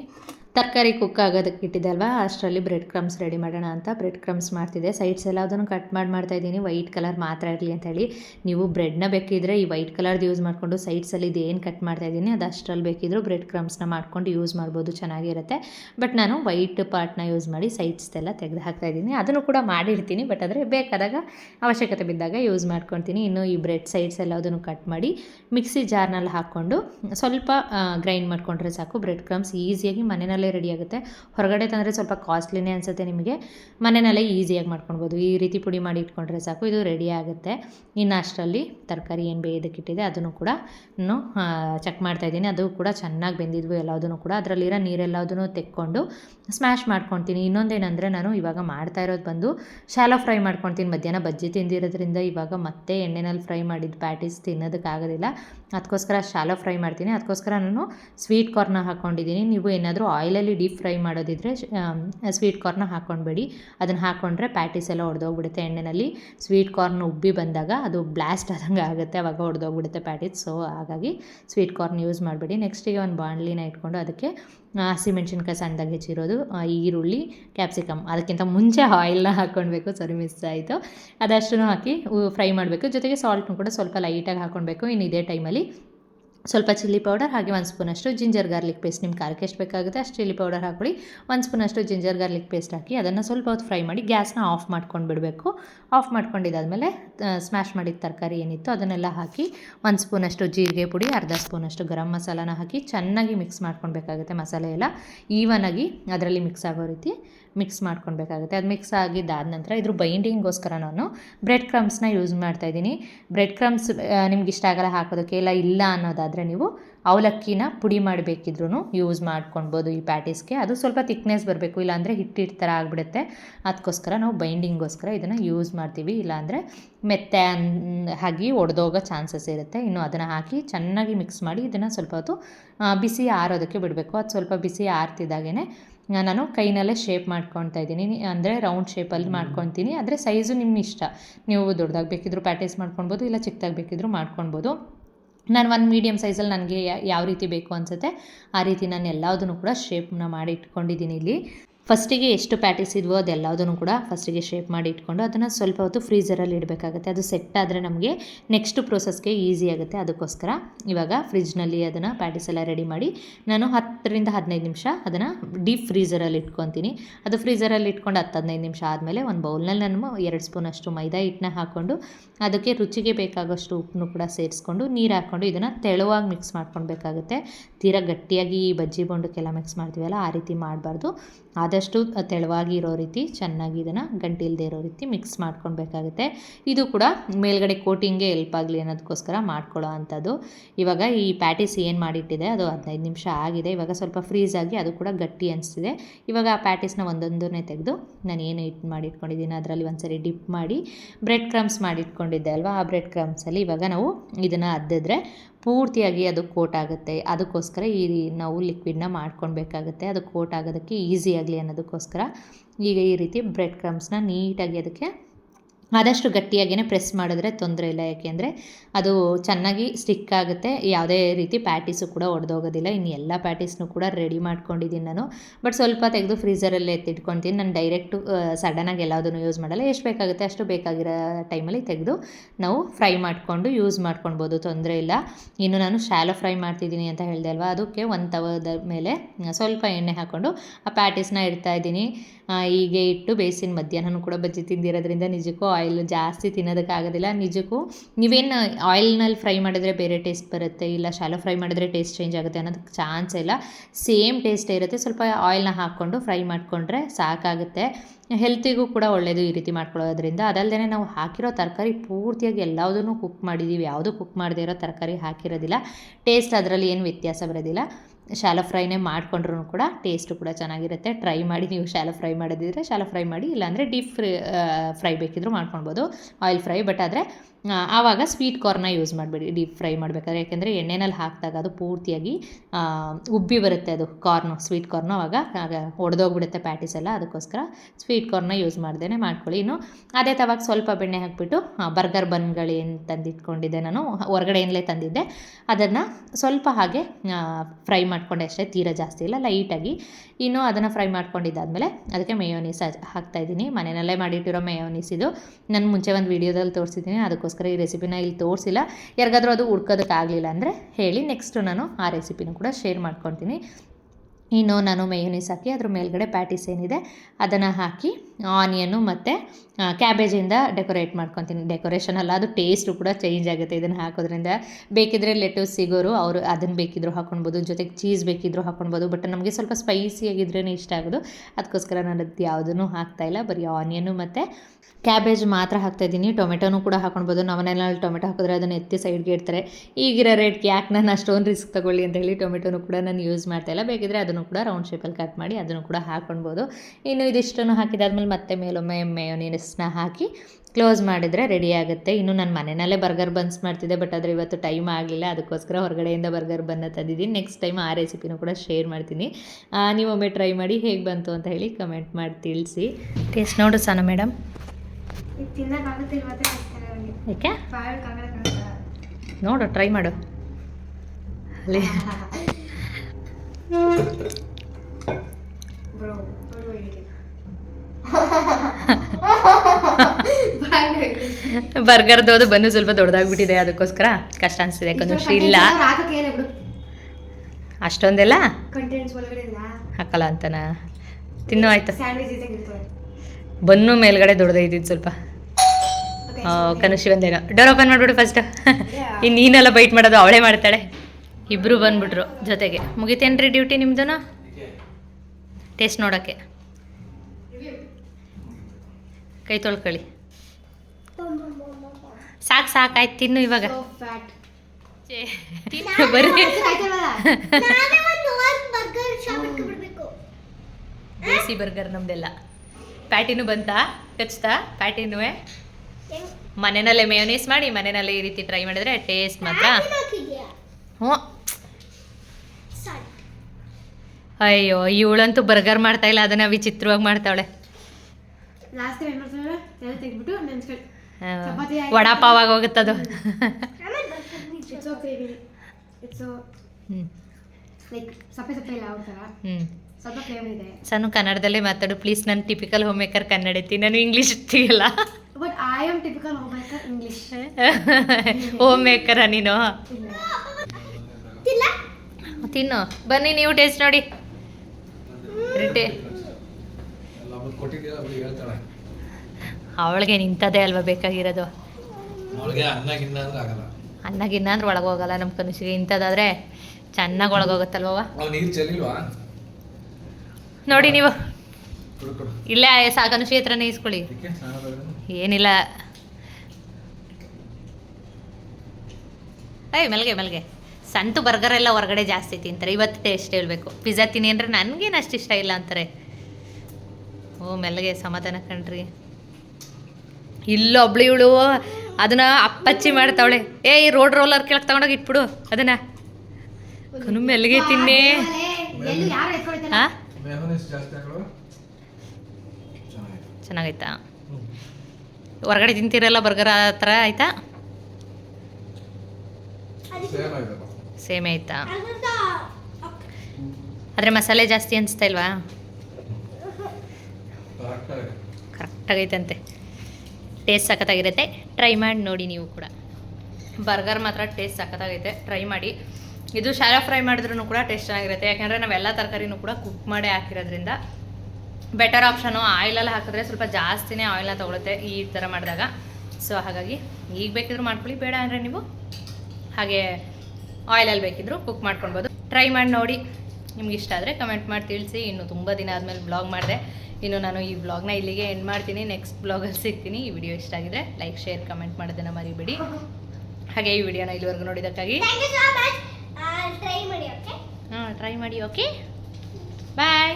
ತರಕಾರಿ ಕುಕ್ ಆಗೋದಕ್ಕೆ ಇಟ್ಟಿದ್ದಲ್ವಾ ಅಷ್ಟರಲ್ಲಿ ಬ್ರೆಡ್ ಕ್ರಮ್ಸ್ ರೆಡಿ ಮಾಡೋಣ ಅಂತ ಬ್ರೆಡ್ ಕ್ರಮ್ಸ್ ಮಾಡ್ತಿದ್ದೆ. ಸೈಡ್ಸ್ ಎಲ್ಲ ಅದನ್ನು ಕಟ್ ಮಾಡಿ ಮಾಡ್ತಾ ಇದ್ದೀನಿ. ವೈಟ್ ಕಲರ್ ಮಾತ್ರ ಇರಲಿ ಅಂತ ಹೇಳಿ. ನೀವು ಬ್ರೆಡ್ನ ಬೇಕಿದ್ರೆ ಈ ವೈಟ್ ಕಲರ್ದು ಯೂಸ್ ಮಾಡಿಕೊಂಡು ಸೈಡ್ಸಲ್ಲಿ ಇದೇನು ಕಟ್ ಮಾಡ್ತಾ ಇದ್ದೀನಿ, ಅದು ಅಷ್ಟರಲ್ಲಿ ಬೇಕಿದ್ದರೂ ಬ್ರೆಡ್ ಕ್ರಮ್ಸ್ನ ಮಾಡ್ಕೊಂಡು ಯೂಸ್ ಮಾಡ್ಬೋದು. ಚೆನ್ನಾಗಿರುತ್ತೆ. ಬಟ್ ನಾನು ವೈಟ್ ಪಾರ್ಟ್ನ ಯೂಸ್ ಮಾಡಿ ಸೈಡ್ಸ್ದೆಲ್ಲ ತೆಗೆದು ಹಾಕ್ತಾ ಇದ್ದೀನಿ. ಅದನ್ನು ಕೂಡ ಮಾಡಿರ್ತೀನಿ. ಬಟ್ ಆದರೆ ಬೇಕಾದಾಗ ಅವಶ್ಯಕತೆ ಬಿದ್ದಾಗ ಯೂಸ್ ಮಾಡ್ಕೊತೀನಿ ಇನ್ನು ಈ ಬ್ರೆಡ್ ಸೈಡ್ಸ್ ಎಲ್ಲ ಅದನ್ನು ಕಟ್ ಮಾಡಿ ಮಿಕ್ಸಿ ಜಾರ್ನಲ್ಲಿ ಹಾಕ್ಕೊಂಡು ಸ್ವಲ್ಪ ಗ್ರೈಂಡ್ ಮಾಡಿಕೊಂಡ್ರೆ ಸಾಕು. ಬ್ರೆಡ್ ಕ್ರಮ್ಸ್ ಈಸಿಯಾಗಿ ಮನೆಯಲ್ಲೇ ರೆಡಿ ಆಗುತ್ತೆ. ಹೊರಗಡೆ ತಂದರೆ ಸ್ವಲ್ಪ ಕಾಸ್ಟ್ಲಿನೇ ಅನಿಸುತ್ತೆ ನಿಮಗೆ. ಮನೆಯಲ್ಲೇ ಈಸಿಯಾಗಿ ಮಾಡ್ಕೊಳ್ಬೋದು. ಈ ರೀತಿ ಪುಡಿ ಮಾಡಿ ಇಟ್ಕೊಂಡ್ರೆ ಸಾಕು. ಇದು ರೆಡಿ ಆಗುತ್ತೆ. ಇನ್ನು ಅಷ್ಟರಲ್ಲಿ ತರಕಾರಿ ಏನು ಬೇಯೋದಕ್ಕಿಟ್ಟಿದೆ ಅದನ್ನು ಕೂಡ ನಾನು ಚೆಕ್ ಮಾಡ್ತಾ ಇದ್ದೀನಿ. ಅದು ಕೂಡ ಚೆನ್ನಾಗಿ ಬೆಂದಿದ್ವು ಎಲ್ಲದನ್ನು ಕೂಡ. ಅದರಲ್ಲಿರೋ ನೀರೆಲ್ಲದನ್ನು ತೆಕ್ಕೊಂಡು ಸ್ಮ್ಯಾಶ್ ಮಾಡ್ಕೊತೀನಿ ಇನ್ನೊಂದೇನೆಂದರೆ ನಾನು ಇವಾಗ ಮಾಡ್ತಾ ಇರೋದು ಬಂದು ಶಾಲೋ ಫ್ರೈ ಮಾಡ್ಕೊತೀನಿ ಮಧ್ಯಾಹ್ನ ಬಜ್ಜಿ ತಿಂದಿರೋದ್ರಿಂದ ಇವಾಗ ಮತ್ತೆ ಎಣ್ಣೆನಲ್ಲಿ ಫ್ರೈ ಮಾಡಿದ ಪ್ಯಾಟೀಸ್ ತಿನ್ನೋದಕ್ಕಾಗೋದಿಲ್ಲ. ಅದಕ್ಕೋಸ್ಕರ ಶಾಲೋ ಫ್ರೈ ಮಾಡ್ತೀನಿ. ಅದಕ್ಕೋಸ್ಕರ ನಾನು ಸ್ವೀಟ್ ಕಾರ್ನ ಹಾಕ್ಕೊಂಡಿದ್ದೀನಿ ನೀವು ಏನಾದರೂ ಆಯಿಲಲ್ಲಿ ಡೀಪ್ ಫ್ರೈ ಮಾಡೋದಿದ್ರೆ ಸ್ವೀಟ್ ಕಾರ್ನ ಹಾಕ್ಕೊಂಡ್ಬೇಡಿ ಅದನ್ನು ಹಾಕ್ಕೊಂಡ್ರೆ ಪ್ಯಾಟೀಸ್ ಎಲ್ಲ ಹೊಡೆದೋಗ್ಬಿಡುತ್ತೆ ಎಣ್ಣೆಯಲ್ಲಿ ಸ್ವೀಟ್ ಕಾರ್ನ್ ಉಬ್ಬಿ ಬಂದಾಗ ಅದು ಬ್ಲಾಸ್ಟ್ ಆದಂಗೆ ಆಗುತ್ತೆ. ಅವಾಗ ಹೊಡೆದೋಗ್ಬಿಡುತ್ತೆ ಪ್ಯಾಟೀಸ್ ಸೊ ಹಾಗಾಗಿ ಸ್ವೀಟ್ ಕಾರ್ನ್ ಯೂಸ್ ಮಾಡಬೇಡಿ. ನೆಕ್ಸ್ಟಿಗೆ ಒಂದು ಬಾಣಲಿನ ಇಟ್ಕೊಂಡು ಅದಕ್ಕೆ ಹಸಿಮೆಣ್ಸಿನ್ಕಾಯಿ ಸಣ್ಣದಾಗಿ ಹೆಚ್ಚಿರೋದು ಈರುಳ್ಳಿ ಕ್ಯಾಪ್ಸಿಕಮ್ ಅದಕ್ಕಿಂತ ಮುಂಚೆ ಆಯಿಲ್ನ ಹಾಕ್ಕೊಳ್ಬೇಕು ಸರಿ ಮಿಸ್ ಆಯಿತು. ಅದಷ್ಟನ್ನು ಹಾಕಿ ಫ್ರೈ ಮಾಡಬೇಕು. ಜೊತೆಗೆ ಸಾಲ್ಟ್ನು ಕೂಡ ಸ್ವಲ್ಪ ಲೈಟಾಗಿ ಹಾಕ್ಕೊಳ್ಬೇಕು ಇನ್ನು ಇದೇ ಟೈಮಲ್ಲಿ ಸ್ವಲ್ಪ ಚಿಲ್ಲಿ ಪೌಡರ್ ಹಾಗೆ ಒಂದು ಸ್ಪೂನಷ್ಟು ಜಿಂಜರ್ ಗಾರ್ಲಿಕ್ ಪೇಸ್ಟ್ ನಿಮ್ಮ ಖಾರಕ್ಕೆ ಎಷ್ಟು ಬೇಕಾಗುತ್ತೆ ಅಷ್ಟು ಚಿಲ್ಲಿ ಪೌಡರ್ ಹಾಕೊಳ್ಳಿ ಒಂದು ಸ್ಪೂನಷ್ಟು ಜಿಂಜರ್ ಗಾರ್ಲಿಕ್ ಪೇಸ್ಟ್ ಹಾಕಿ ಅದನ್ನು ಸ್ವಲ್ಪ ಹೊತ್ತು ಫ್ರೈ ಮಾಡಿ ಗ್ಯಾಸ್ನ ಆಫ್ ಮಾಡ್ಕೊಂಡು ಬಿಡಬೇಕು. ಆಫ್ ಮಾಡ್ಕೊಂಡಿದ್ದಾದಮೇಲೆ ಸ್ಮ್ಯಾಶ್ ಮಾಡಿದ ತರಕಾರಿ ಏನಿತ್ತು ಅದನ್ನೆಲ್ಲ ಹಾಕಿ ಒಂದು ಸ್ಪೂನಷ್ಟು ಜೀರಿಗೆ ಪುಡಿ, ಅರ್ಧ ಸ್ಪೂನಷ್ಟು ಗರಂ ಮಸಾಲಾನ ಹಾಕಿ ಚೆನ್ನಾಗಿ ಮಿಕ್ಸ್ ಮಾಡ್ಕೊಳ್ಬೇಕಾಗುತ್ತೆ ಮಸಾಲೆ ಎಲ್ಲ. ಈವನಾಗಿ ಅದರಲ್ಲಿ ಮಿಕ್ಸ್ ಆಗೋ ರೀತಿ ಮಿಕ್ಸ್ ಮಾಡ್ಕೊಳ್ಬೇಕಾಗುತ್ತೆ. ಅದು ಮಿಕ್ಸ್ ಆಗಿದ್ದಾದ ನಂತರ ಇದ್ರ ಬೈಂಡಿಂಗ್ಗೋಸ್ಕರ ನಾನು ಬ್ರೆಡ್ ಕ್ರಮ್ಸ್ನ ಯೂಸ್ ಮಾಡ್ತಾ ಇದ್ದೀನಿ. ಬ್ರೆಡ್ ಕ್ರಮ್ಸ್ ನಿಮ್ಗೆ ಇಷ್ಟ ಆಗಲ್ಲ ಹಾಕೋದಕ್ಕೆ ಇಲ್ಲ ಇಲ್ಲ ಅನ್ನೋದಾದರೆ ನೀವು ಅವಲಕ್ಕಿನ ಪುಡಿ ಮಾಡಬೇಕಿದ್ರೂ ಯೂಸ್ ಮಾಡ್ಕೊಳ್ಬೋದು ಈ ಪ್ಯಾಟೀಸ್ಗೆ ಅದು ಸ್ವಲ್ಪ ತಿಕ್ನೆಸ್ ಬರಬೇಕು, ಇಲ್ಲಾಂದರೆ ಹಿಟ್ಟು ಹಿಟ್ಟು ಥರ ಆಗಿಬಿಡುತ್ತೆ. ಅದಕ್ಕೋಸ್ಕರ ನಾವು ಬೈಂಡಿಂಗ್ಗೋಸ್ಕರ ಇದನ್ನು ಯೂಸ್ ಮಾಡ್ತೀವಿ. ಇಲ್ಲಾಂದರೆ ಮೆತ್ತೆ ಅನ್ ಆಗಿ ಒಡೆದೋಗೋ ಚಾನ್ಸಸ್ ಇರುತ್ತೆ. ಇನ್ನು ಅದನ್ನು ಹಾಕಿ ಚೆನ್ನಾಗಿ ಮಿಕ್ಸ್ ಮಾಡಿ ಇದನ್ನು ಸ್ವಲ್ಪ ಹೊತ್ತು ಬಿಸಿ ಆರೋದಕ್ಕೆ ಬಿಡಬೇಕು. ಅದು ಸ್ವಲ್ಪ ಬಿಸಿ ಆರ್ತಿದ್ದಾಗೇ ನಾನು ಕೈನಲ್ಲೇ ಶೇಪ್ ಮಾಡ್ಕೊತಾ ಇದ್ದೀನಿ. ಅಂದರೆ ರೌಂಡ್ ಶೇಪಲ್ಲಿ ಮಾಡ್ಕೊತೀನಿ. ಆದರೆ ಸೈಜು ನಿಮ್ಮ ಇಷ್ಟ. ನೀವು ದೊಡ್ಡದಾಗಿ ಬೇಕಿದ್ರು ಪ್ಯಾಟೇಸ್ ಮಾಡ್ಕೊಳ್ಬೋದು ಇಲ್ಲ ಚಿಕ್ಕದಾಗಿ ಬೇಕಿದ್ರು ಮಾಡ್ಕೊಳ್ಬೋದು ನಾನು ಒಂದು ಮೀಡಿಯಮ್ ಸೈಜಲ್ಲಿ ನನಗೆ ಯಾವ ರೀತಿ ಬೇಕು ಅನಿಸುತ್ತೆ ಆ ರೀತಿ ನಾನು ಎಲ್ಲದನ್ನು ಕೂಡ ಶೇಪ್ನ ಮಾಡಿ ಇಟ್ಕೊಂಡಿದ್ದೀನಿ ಇಲ್ಲಿ. ಫಸ್ಟಿಗೆ ಎಷ್ಟು ಪ್ಯಾಟಿಸ್ ಇದ್ವೋ ಅದೆಲ್ಲದನ್ನು ಕೂಡ ಫಸ್ಟಿಗೆ ಶೇಪ್ ಮಾಡಿ ಇಟ್ಕೊಂಡು ಅದನ್ನು ಸ್ವಲ್ಪ ಹೊತ್ತು ಫ್ರೀಜರಲ್ಲಿ ಇಡಬೇಕಾಗುತ್ತೆ. ಅದು ಸೆಟ್ ಆದರೆ ನಮಗೆ ನೆಕ್ಸ್ಟ್ ಪ್ರೋಸೆಸ್ಗೆ ಈಸಿ ಆಗುತ್ತೆ. ಅದಕ್ಕೋಸ್ಕರ ಇವಾಗ ಫ್ರಿಜ್ನಲ್ಲಿ ಅದನ್ನು ಪ್ಯಾಟಿಸ್ ಎಲ್ಲ ರೆಡಿ ಮಾಡಿ ನಾನು ಹತ್ತರಿಂದ ಹದಿನೈದು ನಿಮಿಷ ಅದನ್ನು ಡೀಪ್ ಫ್ರೀಝರಲ್ಲಿ ಇಟ್ಕೊತೀನಿ. ಅದು ಫ್ರೀಝರಲ್ಲಿ ಇಟ್ಕೊಂಡು ಹತ್ತು ಹದಿನೈದು ನಿಮಿಷ ಆದಮೇಲೆ ಒಂದು ಬೌಲ್ನಲ್ಲಿ ನಾನು ಎರಡು ಸ್ಪೂನಷ್ಟು ಮೈದಾ ಹಿಟ್ಟನ್ನ ಹಾಕ್ಕೊಂಡು ಅದಕ್ಕೆ ರುಚಿಗೆ ಬೇಕಾಗೋಷ್ಟು ಉಪ್ಪನ್ನು ಕೂಡ ಸೇರಿಸ್ಕೊಂಡು ನೀರು ಹಾಕ್ಕೊಂಡು ಇದನ್ನು ತೆಳುವಾಗಿ ಮಿಕ್ಸ್ ಮಾಡ್ಕೊಳ್ಬೇಕಾಗುತ್ತೆ. ತೀರಾ ಗಟ್ಟಿಯಾಗಿ ಈ ಬಜ್ಜಿ ಬೊಂಡಕ್ಕೆಲ್ಲ ಮಿಕ್ಸ್ ಮಾಡ್ತೀವಲ್ಲ ಆ ರೀತಿ ಮಾಡಬಾರ್ದು. ಆದಷ್ಟು ತೆಳುವಾಗಿ ಇರೋ ರೀತಿ ಚೆನ್ನಾಗಿ ಇದನ್ನು ಗಂಟಿಲ್ದೇ ಇರೋ ರೀತಿ ಮಿಕ್ಸ್ ಮಾಡ್ಕೊಳ್ಬೇಕಾಗುತ್ತೆ. ಇದು ಕೂಡ ಮೇಲ್ಗಡೆ ಕೋಟಿಂಗ್ಗೆ ಎಲ್ಪ್ ಆಗಲಿ ಅನ್ನೋದಕ್ಕೋಸ್ಕರ ಮಾಡ್ಕೊಳ್ಳೋ ಅಂಥದ್ದು. ಇವಾಗ ಈ ಪ್ಯಾಟೀಸ್ ಏನು ಮಾಡಿಟ್ಟಿದೆ, ಅದು ಹದಿನೈದು ನಿಮಿಷ ಆಗಿದೆ. ಇವಾಗ ಸ್ವಲ್ಪ ಫ್ರೀಸ್ ಆಗಿ ಅದು ಕೂಡ ಗಟ್ಟಿ ಅನಿಸ್ತಿದೆ. ಇವಾಗ ಆ ಪ್ಯಾಟೀಸ್ನ ಒಂದೊಂದನ್ನೇ ತೆಗೆದು ನಾನು ಏನು ಇಟ್ಟು ಮಾಡಿಟ್ಕೊಂಡಿದ್ದೀನಿ, ಅದರಲ್ಲಿ ಒಂದ್ಸರಿ ಡಿಪ್ ಮಾಡಿ ಬ್ರೆಡ್ ಕ್ರಮ್ಸ್ ಮಾಡಿಟ್ಕೊಂಡಿದ್ದೆ ಅಲ್ವಾ? ಆ ಬ್ರೆಡ್ ಕ್ರಮ್ಸಲ್ಲಿ ಇವಾಗ ನಾವು ಇದನ್ನು ಅದ್ದಿದ್ರೆ ಪೂರ್ತಿಯಾಗಿ ಅದು ಕೋಟ್ ಆಗುತ್ತೆ ಅದಕ್ಕೋಸ್ಕರ ಈ ನಾವು ಲಿಕ್ವಿಡ್ನ ಮಾಡ್ಕೊಳ್ಬೇಕಾಗುತ್ತೆ. ಅದು ಕೋಟ್ ಆಗೋದಕ್ಕೆ ಈಸಿ ಆಗಲಿ ಅನ್ನೋದಕ್ಕೋಸ್ಕರ ಈಗ ಈ ರೀತಿ ಬ್ರೆಡ್ ಕ್ರಮ್ಸ್ನ ನೀಟಾಗಿ ಅದಕ್ಕೆ ಆದಷ್ಟು ಗಟ್ಟಿಯಾಗಿಯೇ ಪ್ರೆಸ್ ಮಾಡಿದ್ರೆ ತೊಂದರೆ ಇಲ್ಲ. ಯಾಕೆಂದರೆ ಅದು ಚೆನ್ನಾಗಿ ಸ್ಟಿಕ್ ಆಗುತ್ತೆ. ಯಾವುದೇ ರೀತಿ ಪ್ಯಾಟೀಸು ಕೂಡ ಒಡೆದೋಗೋದಿಲ್ಲ. ಇನ್ನು ಎಲ್ಲ ಪ್ಯಾಟೀಸ್ನು ಕೂಡ ರೆಡಿ ಮಾಡ್ಕೊಂಡಿದ್ದೀನಿ ನಾನು. ಬಟ್ ಸ್ವಲ್ಪ ತೆಗೆದು ಫ್ರೀಸರಲ್ಲಿ ಎತ್ತಿಟ್ಕೊತೀನಿ. ನಾನು ಡೈರೆಕ್ಟು ಸಡನ್ನಾಗಿ ಎಲ್ಲದನ್ನು ಯೂಸ್ ಮಾಡಲ್ಲ. ಎಷ್ಟು ಬೇಕಾಗುತ್ತೆ ಅಷ್ಟು ಬೇಕಾಗಿರೋ ಟೈಮಲ್ಲಿ ತೆಗೆದು ನಾವು ಫ್ರೈ ಮಾಡಿಕೊಂಡು ಯೂಸ್ ಮಾಡ್ಕೊಳ್ಬೋದು. ತೊಂದರೆ ಇಲ್ಲ. ಇನ್ನು ನಾನು ಶಾಲೋ ಫ್ರೈ ಮಾಡ್ತಿದ್ದೀನಿ ಅಂತ ಹೇಳಿದೆ ಅಲ್ವಾ? ಅದಕ್ಕೆ ಒಂದು ತವದ ಮೇಲೆ ಸ್ವಲ್ಪ ಎಣ್ಣೆ ಹಾಕ್ಕೊಂಡು ಆ ಪ್ಯಾಟೀಸ್ನ ಇಡ್ತಾ ಇದ್ದೀನಿ. ಹೀಗೆ ಇಟ್ಟು ಬೇಯಿಸಿನ ಮಧ್ಯಾಹ್ನನೂ ಕೂಡ ಬಜ್ಜಿ ತಿಂದಿರೋದ್ರಿಂದ ನಿಜಕ್ಕೂ ಜಾಸ್ತಿ ತಿನ್ನೋದಕ್ಕಾಗೋದಿಲ್ಲ. ನಿಜಕ್ಕೂ ನೀವೇನು ಆಯಿಲ್ನಲ್ಲಿ ಫ್ರೈ ಮಾಡಿದ್ರೆ ಬೇರೆ ಟೇಸ್ಟ್ ಬರುತ್ತೆ, ಇಲ್ಲ ಶಾಲೋ ಫ್ರೈ ಮಾಡಿದ್ರೆ ಟೇಸ್ಟ್ ಚೇಂಜ್ ಆಗುತ್ತೆ ಅನ್ನೋದಕ್ಕೆ ಚಾನ್ಸ್ ಇಲ್ಲ. ಸೇಮ್ ಟೇಸ್ಟೇ ಇರುತ್ತೆ. ಸ್ವಲ್ಪ ಆಯಿಲ್ನ ಹಾಕ್ಕೊಂಡು ಫ್ರೈ ಮಾಡಿಕೊಂಡ್ರೆ ಸಾಕಾಗುತ್ತೆ. ಹೆಲ್ತಿಗೂ ಕೂಡ ಒಳ್ಳೆಯದು ಈ ರೀತಿ ಮಾಡ್ಕೊಳ್ಳೋದ್ರಿಂದ. ಅದಲ್ಲದೆ ನಾವು ಹಾಕಿರೋ ತರಕಾರಿ ಪೂರ್ತಿಯಾಗಿ ಎಲ್ಲದನ್ನೂ ಕುಕ್ ಮಾಡಿದ್ದೀವಿ ಯಾವುದೂ ಕುಕ್ ಮಾಡದೇ ಇರೋ ತರಕಾರಿ ಹಾಕಿರೋದಿಲ್ಲ. ಟೇಸ್ಟ್ ಅದರಲ್ಲಿ ಏನು ವ್ಯತ್ಯಾಸ ಬರೋದಿಲ್ಲ. ಶಾಲೋ ಫ್ರೈನೇ ಮಾಡ್ಕೊಂಡ್ರೂ ಕೂಡ ಟೇಸ್ಟು ಕೂಡ ಚೆನ್ನಾಗಿರುತ್ತೆ. ಟ್ರೈ ಮಾಡಿ ನೀವು ಶಾಲ ಫ್ರೈ ಮಾಡೋದಿದ್ರೆ ಶಾಲ ಫ್ರೈ ಮಾಡಿ, ಇಲ್ಲಾಂದರೆ ಡೀಪ್ ಫ್ರೈ ಫ್ರೈ ಬೇಕಿದ್ರೂ ಮಾಡ್ಕೊಳ್ಬೋದು. ಆಯಿಲ್ ಫ್ರೈ ಬಟ್ ಆದರೆ ಆವಾಗ ಸ್ವೀಟ್ ಕಾರ್ನ ಯೂಸ್ ಮಾಡಬೇಡಿ ಡೀಪ್ ಫ್ರೈ ಮಾಡಬೇಕಾದ್ರೆ. ಯಾಕೆಂದರೆ ಎಣ್ಣೆನಲ್ಲಿ ಹಾಕಿದಾಗ ಅದು ಪೂರ್ತಿಯಾಗಿ ಉಬ್ಬಿ ಬರುತ್ತೆ ಅದು ಕಾರ್ನು ಸ್ವೀಟ್ ಕಾರ್ನು ಆವಾಗ. ಒಡೆದೋಗ್ಬಿಡುತ್ತೆ ಪ್ಯಾಟೀಸ್ ಎಲ್ಲ. ಅದಕ್ಕೋಸ್ಕರ ಸ್ವೀಟ್ ಕಾರ್ನ ಯೂಸ್ ಮಾಡ್ದೇ ಮಾಡ್ಕೊಳ್ಳಿ. ಇನ್ನು ಅದೇ ತವಾಗ ಸ್ವಲ್ಪ ಬೆಣ್ಣೆ ಹಾಕಿಬಿಟ್ಟು ಬರ್ಗರ್ ಬನ್ಗಳೇನು ತಂದಿಟ್ಕೊಂಡಿದ್ದೆ ನಾನು ಹೊರಗಡೆಯಿಂದಲೇ ತಂದಿದ್ದೆ, ಅದನ್ನು ಸ್ವಲ್ಪ ಹಾಗೆ ಫ್ರೈ ಮಾಡ್ಕೊಂಡೆ ಅಷ್ಟೇ. ತೀರಾ ಜಾಸ್ತಿ ಇಲ್ಲ ಲೈಟಾಗಿ ಇನ್ನು ಅದನ್ನು ಫ್ರೈ ಮಾಡ್ಕೊಂಡಿದ್ದಾದಮೇಲೆ ಅದಕ್ಕೆ ಮೇಯೋನೀಸ್ ಹಾಕ್ತಾಯಿದ್ದೀನಿ ಮನೆಯಲ್ಲೇ ಮಾಡಿಟ್ಟಿರೋ ಮೇಯೋನೀಸ್ ಇದು. ನಾನು ಮುಂಚೆ ಒಂದು ವೀಡಿಯೋದಲ್ಲಿ ತೋರಿಸಿದ್ದೀನಿ. ಅದಕ್ಕೋಸ್ಕರ ಈ ರೆಸಿಪಿನ ಇಲ್ಲಿ ತೋರಿಸಿಲ್ಲ. ಯಾರಿಗಾದ್ರೂ ಅದು ಹುಡ್ಕೋದಕ್ಕಾಗಲಿಲ್ಲ ಅಂದರೆ ಹೇಳಿ ನೆಕ್ಸ್ಟು ನಾನು ಆ ರೆಸಿಪಿನೂ ಕೂಡ ಶೇರ್ ಮಾಡ್ಕೊತೀನಿ ಇನ್ನು ನಾನು ಮೇಯೋನೀಸ್ ಹಾಕಿ ಅದ್ರ ಮೇಲ್ಗಡೆ ಪ್ಯಾಟೀಸ್ ಏನಿದೆ ಅದನ್ನು ಹಾಕಿ ಆನಿಯನ್ನು ಮತ್ತು ಕ್ಯಾಬೇಜಿಂದ ಡೆಕೋರೇಟ್ ಮಾಡ್ಕೊತೀನಿ. ಡೆಕೋರೇಷನ್ ಅಲ್ಲ, ಅದು ಟೇಸ್ಟು ಕೂಡ ಚೇಂಜ್ ಆಗುತ್ತೆ ಇದನ್ನು ಹಾಕೋದ್ರಿಂದ. ಬೇಕಿದ್ರೆ ಲೆಟೋಸ್ ಸಿಗೋರು ಅವರು ಅದನ್ನು ಬೇಕಿದ್ರೂ ಹಾಕೊಳ್ಬೋದು ಜೊತೆಗೆ ಚೀಸ್ ಬೇಕಿದ್ರೂ ಹಾಕೊಳ್ಬೋದು ಬಟ್ ನಮಗೆ ಸ್ವಲ್ಪ ಸ್ಪೈಸಿಯಾಗಿದ್ರೇ ಇಷ್ಟ ಆಗೋದು. ಅದಕ್ಕೋಸ್ಕರ ನಾನು ಅದು ಯಾವುದನ್ನು ಹಾಕ್ತಾಯಿಲ್ಲ ಬರೀ ಆನಿಯನ್ನು ಮತ್ತು ಕ್ಯಾಬೇಜ್ ಮಾತ್ರ ಹಾಕ್ತಾಯಿದ್ದೀನಿ ಟೊಮೆಟೊನೂ ಕೂಡ ಹಾಕೊಳ್ಬೋದು ನಮ್ಮನೆಯಲ್ಲಿ ಟೊಮೆಟೊ ಹಾಕಿದ್ರೆ ಅದನ್ನು ಎತ್ತಿ ಸೈಡ್ಗೆ ಇಡ್ತಾರೆ. ಈಗಿರೋ ರೇಟ್ಗೆ ಯಾಕೆ ನಾನು ಅಷ್ಟೊಂದು ರಿಸ್ಕ್ ತಗೊಳ್ಳಿ ಅಂತ ಹೇಳಿ ಟೊಮೆಟೊನು ಕೂಡ ನಾನು ಯೂಸ್ ಮಾಡ್ತಾಯಿಲ್ಲ ಬೇಕಿದ್ರೆ ಅದನ್ನು ಕೂಡ ರೌಂಡ್ ಶೇಪಲ್ಲಿ ಕಟ್ ಮಾಡಿ ಅದನ್ನು ಕೂಡ ಹಾಕೊಳ್ಬೋದು ಇನ್ನು ಇದಿಷ್ಟನ್ನು ಹಾಕಿದಾದ್ಮೇಲೆ ಮತ್ತೆ ಮೇಲೊಮ್ಮೆ ಮೇಯೋನೀಸ್ನ ಹಾಕಿ ಕ್ಲೋಸ್ ಮಾಡಿದರೆ ರೆಡಿ ಆಗುತ್ತೆ. ಇನ್ನು ನಾನು ಮನೆಯಲ್ಲೇ ಬರ್ಗರ್ ಬನ್ಸ್ ಮಾಡ್ತಿದ್ದೆ ಬಟ್ ಆದರೆ ಇವತ್ತು ಟೈಮ್ ಆಗಲಿಲ್ಲ. ಅದಕ್ಕೋಸ್ಕರ ಹೊರಗಡೆಯಿಂದ ಬರ್ಗರ್ ಬನ್ನ ತಂದಿದ್ದೀನಿ. ನೆಕ್ಸ್ಟ್ ಟೈಮ್ ಆ ರೆಸಿಪಿನೂ ಕೂಡ ಶೇರ್ ಮಾಡ್ತೀನಿ. ನೀವೊಮ್ಮೆ ಟ್ರೈ ಮಾಡಿ ಹೇಗೆ ಬಂತು ಅಂತ ಹೇಳಿ ಕಮೆಂಟ್ ಮಾಡಿ ತಿಳಿಸಿ. ಟೇಸ್ಟ್ ನೋಡು ಸನ ಮೇಡಮ್ ಯಾಕೆ ನೋಡು ಟ್ರೈ ಮಾಡು. [laughs] ಅಲ್ಲಿ. ಬರ್ಗರ್ದು ದೋದು ಬಂದು ಸ್ವಲ್ಪ ದೊಡ್ಡದಾಗ್ಬಿಟ್ಟಿದೆ ಅದಕ್ಕೋಸ್ಕರ ಕಷ್ಟ ಅನಿಸ್ತಿದೆ ಯಾಕಂದ್ರೆ ಇಲ್ಲ ಅಷ್ಟೊಂದೆಲ್ಲ? ಕಂಟೆಂಟ್ಸ್ ಒಳಗಡೆ ಇಲ್ಲ. ಹಾಕಲ್ಲ ಅಂತನ? ತಿನ್ನು ಆಯ್ತು. ಬನ್ನು ಮೇಲ್ಗಡೆ ದೊಡ್ಡದೈತಿದ್ದು ಸ್ವಲ್ಪ. ಕನುಷಿ ಬಂದೇನೋ ಡೋರ್ ಓಪನ್ ಮಾಡ್ಬಿಡು ಫಸ್ಟ್ ಇನ್ನು ನೀನೆಲ್ಲ ಬೈಟ್ ಮಾಡೋದು ಅವಳೇ ಮಾಡ್ತಾಳೆ. ಇಬ್ಬರು ಬಂದ್ಬಿಟ್ರು ಜೊತೆಗೆ. ಮುಗಿತೇನ್ರಿ ಡ್ಯೂಟಿ ನಿಮ್ದು ಟೇಸ್ಟ್ ನೋಡೋಕ್ಕೆ. ಕೈ ತೊಳ್ಕೊಳ್ಳಿ. ಸಾಕು ಸಾಕಾಯ್ತು ತಿನ್ನು ಇವಾಗ. ಚೇ fat. [laughs] ಬರೀ ಆಯ್ತಲ್ವಾ? ದೇಸಿ ಬರ್ಗರ್ ನಮ್ದೆಲ್ಲ. ಪ್ಯಾಟಿನೂ ಬಂತಾ? ಕಚ್ತಾ? ಪ್ಯಾಟಿನೂ ಮನೆಯಲ್ಲೇ ಮೇಯೋನೀಸ್ ಮಾಡಿ ಮನೆಯಲ್ಲೇ ಈ ರೀತಿ ಟ್ರೈ ಮಾಡಿದ್ರೆ ಟೇಸ್ಟ್ ಮಾತ್ರ. ಹ್ಞೂ. ಅಯ್ಯೋ ಇವಳಂತೂ ಬರ್ಗರ್ ಮಾಡ್ತಾ ಇಲ್ಲ ಅದನ್ನ ವಿಚಿತ್ರವಾಗಿ ಮಾಡ್ತಾವಳೆ. Last ಟೈಮ್ ಏನ್ ಮಾಡ್ತಾರೆ ಎಲ್ಲ ತೆಗ್ದ್ಬಿಟ್ಟು ನೆನ್ಸ್ಕೊಳ್ಳಿ ಆ, ಚಪಾತಿ ಆಯ್ತು. ವಡಾಪಾವ್ ಆಗಿ ಹೋಗುತ್ತದು ಇಟ್ಸ್ ಓ ಕ್ರೇವಿ ಇಟ್ಸ್ ಹ್ಞೂ ಲೈಕ್ ಸಪ್ಪೆ ಸಪ್ಪೆ ಇಲ್ಲ ಅವ್ರ ಥರ ಹ್ಞೂ ಸ್ವಲ್ಪ ಫ್ಲೇವರ್ ಇದೆ. ಸಣ್ಣ ಕನ್ನಡದಲ್ಲೇ ಮಾತಾಡು. ಪ್ಲೀಸ್ ನಾನು ಟಿಪಿಕಲ್ ಹೋಮ್ ಮೇಕರ್ ಕನ್ನಡತಿ. ನಾನು English ಇರ್ತೀಯಲ್ಲ but I am typical homemaker English home ಮೇಕರ ನೀನು? ತಿನ್ನು. ಬನ್ನಿ ನೀವು ಟೇಸ್ಟ್ ನೋಡಿ. ರಿಟೇ ಹೇಳ್ತಾಳೆ. ಅವಳಿಗೆ ನಿಂತದೇ ಅಲ್ವಾ ಬೇಕಾಗಿರೋದು? ಅವಳಿಗೆ ಅನ್ನ ಗಿನ್ನ ಅಂದ್ರೆ ಆಗಲ್ಲ. ಅನ್ನ ಗಿನ್ನ ಅಂದ್ರೆ ಒಳಗೆ ಹೋಗಲ್ಲ ನಮ್ಮ ಕನಸಿಗೆ. ಇಂಥದ್ದಾದ್ರೆ ಚೆನ್ನಾಗಿ ಒಳಗೋಗತ್ತಲ್ವ ಅವ್ನು ನೀರು ಚೆಲ್ಲಿಲ್ವಾ? ನೋಡಿ ನೀವು. ಇಲ್ಲೇ ಸಾ ಕನುಷಿ ಹತ್ರನೇ ಇಸ್ಕೊಳ್ಳಿ. ಏನಿಲ್ಲ. ಏಯ್ ಮಲ್ಗೆ ಮಲ್ಗೆ. ಸಂತು ಬರ್ಗರ್ ಎಲ್ಲ ಹೊರಗಡೆ ಜಾಸ್ತಿ ತಿಂತಾರೆ. ಇವತ್ತು ಟೇಸ್ಟ್ ಹೇಳ್ಬೇಕು. ಪಿಜ್ಜಾ ತಿನ್ನಿ ಅಂದ್ರೆ ನನಗೇನು ಅಷ್ಟು ಇಷ್ಟ ಇಲ್ಲ ಅಂತಾರೆ. ಓ ಮೆಲ್ಲಗೆ ಸಮಾಧಾನ ಕಣ್ರಿ. ಇಲ್ಲೊಬ್ಳು ಇವಳು ಅದನ್ನ ಅಪ್ಪಚ್ಚಿ ಮಾಡ್ತಾವಳೆ. ಏ ಈ ರೋಡ್ ರೋಲರ್ ಕೆಳಗೆ ತಗೊಂಡೋಗಿ ಇಟ್ಬಿಡು ಅದನ್ನ. ಕನು ಮೆಲ್ಲಗೆ ತಿನ್ನಿ. ಎಲ್ಲಿ ಯಾರು ಎತ್ಕೊಳ್ತಾರ ಹಾ? ಜಾಸ್ತಿ ಹಾಕೊಳ್ಳೋ ಚೆನ್ನಾಗಿದೆ ಚೆನ್ನಾಗೈತಾ? ಹೊರಗಡೆ ತಿಂತೀರಲ್ಲ ಬರ್ಗರ್ ಆ ಥರ ಆಯ್ತಾ ಸೇಮ್ ಆಯ್ತಾ? ಆದರೆ ಮಸಾಲೆ ಜಾಸ್ತಿ ಅನಿಸ್ತಾ ಇಲ್ವಾ? ಕರೆಕ್ಟಾಗೈತಂತೆ ಟೇಸ್ಟ್ ಸಖತ್ತಾಗಿರುತ್ತೆ. ಟ್ರೈ ಮಾಡಿ ನೋಡಿ ನೀವು ಕೂಡ. ಬರ್ಗರ್ ಮಾತ್ರ ಟೇಸ್ಟ್ ಸಖತ್ತಾಗೈತೆ. ಟ್ರೈ ಮಾಡಿ. ಇದು ಶಾಲಾ ಫ್ರೈ ಮಾಡಿದ್ರೂ ಕೂಡ ಟೇಸ್ಟ್ ಚೆನ್ನಾಗಿರುತ್ತೆ. ಯಾಕೆಂದರೆ ನಾವೆಲ್ಲ ತರಕಾರಿನೂ ಕೂಡ ಕುಕ್ ಮಾಡೇ ಹಾಕಿರೋದ್ರಿಂದ ಬೆಟರ್ ಆಪ್ಷನು ಆಯಿಲಲ್ಲಿ ಹಾಕಿದ್ರೆ ಸ್ವಲ್ಪ ಜಾಸ್ತಿನೇ ಆಯಿಲ್ನ ತೊಗೊಳುತ್ತೆ ಈ ಥರ ಮಾಡಿದಾಗ. ಸೊ ಹಾಗಾಗಿ ಈಗ ಬೇಕಿದ್ರು ಮಾಡ್ಕೊಳ್ಳಿ. ಬೇಡ ಅಂದರೆ ನೀವು ಹಾಗೆ ಆಯಿಲಲ್ಲಿ ಬೇಕಿದ್ರು ಕುಕ್ ಮಾಡ್ಕೊಳ್ಬೋದು. ಟ್ರೈ ಮಾಡಿ ನೋಡಿ. ನಿಮ್ಗೆ ಇಷ್ಟ ಆದರೆ ಕಮೆಂಟ್ ಮಾಡಿ ತಿಳಿಸಿ. ಇನ್ನು ತುಂಬ ದಿನ ಆದಮೇಲೆ ಬ್ಲಾಗ್ ಮಾಡಿದೆ. ಇನ್ನು ನಾನು ಈ ಬ್ಲಾಗ್ನ ಇಲ್ಲಿಗೆ ಎಂಡ್ ಮಾಡ್ತೀನಿ. ನೆಕ್ಸ್ಟ್ ಬ್ಲಾಗಲ್ಲಿ ಸಿಗ್ತೀನಿ. ಈ ವಿಡಿಯೋ ಇಷ್ಟ ಆಗಿದ್ರೆ ಲೈಕ್ ಶೇರ್ ಕಮೆಂಟ್ ಮಾಡೋದನ್ನು ಮರಿಬೇಡಿ. ಹಾಗೆ ಈ ವಿಡಿಯೋನ ಇಲ್ಲಿವರೆಗೂ ನೋಡಿದ್ದಕ್ಕಾಗಿ. ಟ್ರೈ ಮಾಡಿ ಓಕೆ ಹಾಂ ಟ್ರೈ ಮಾಡಿ ಓಕೆ ಬಾಯ್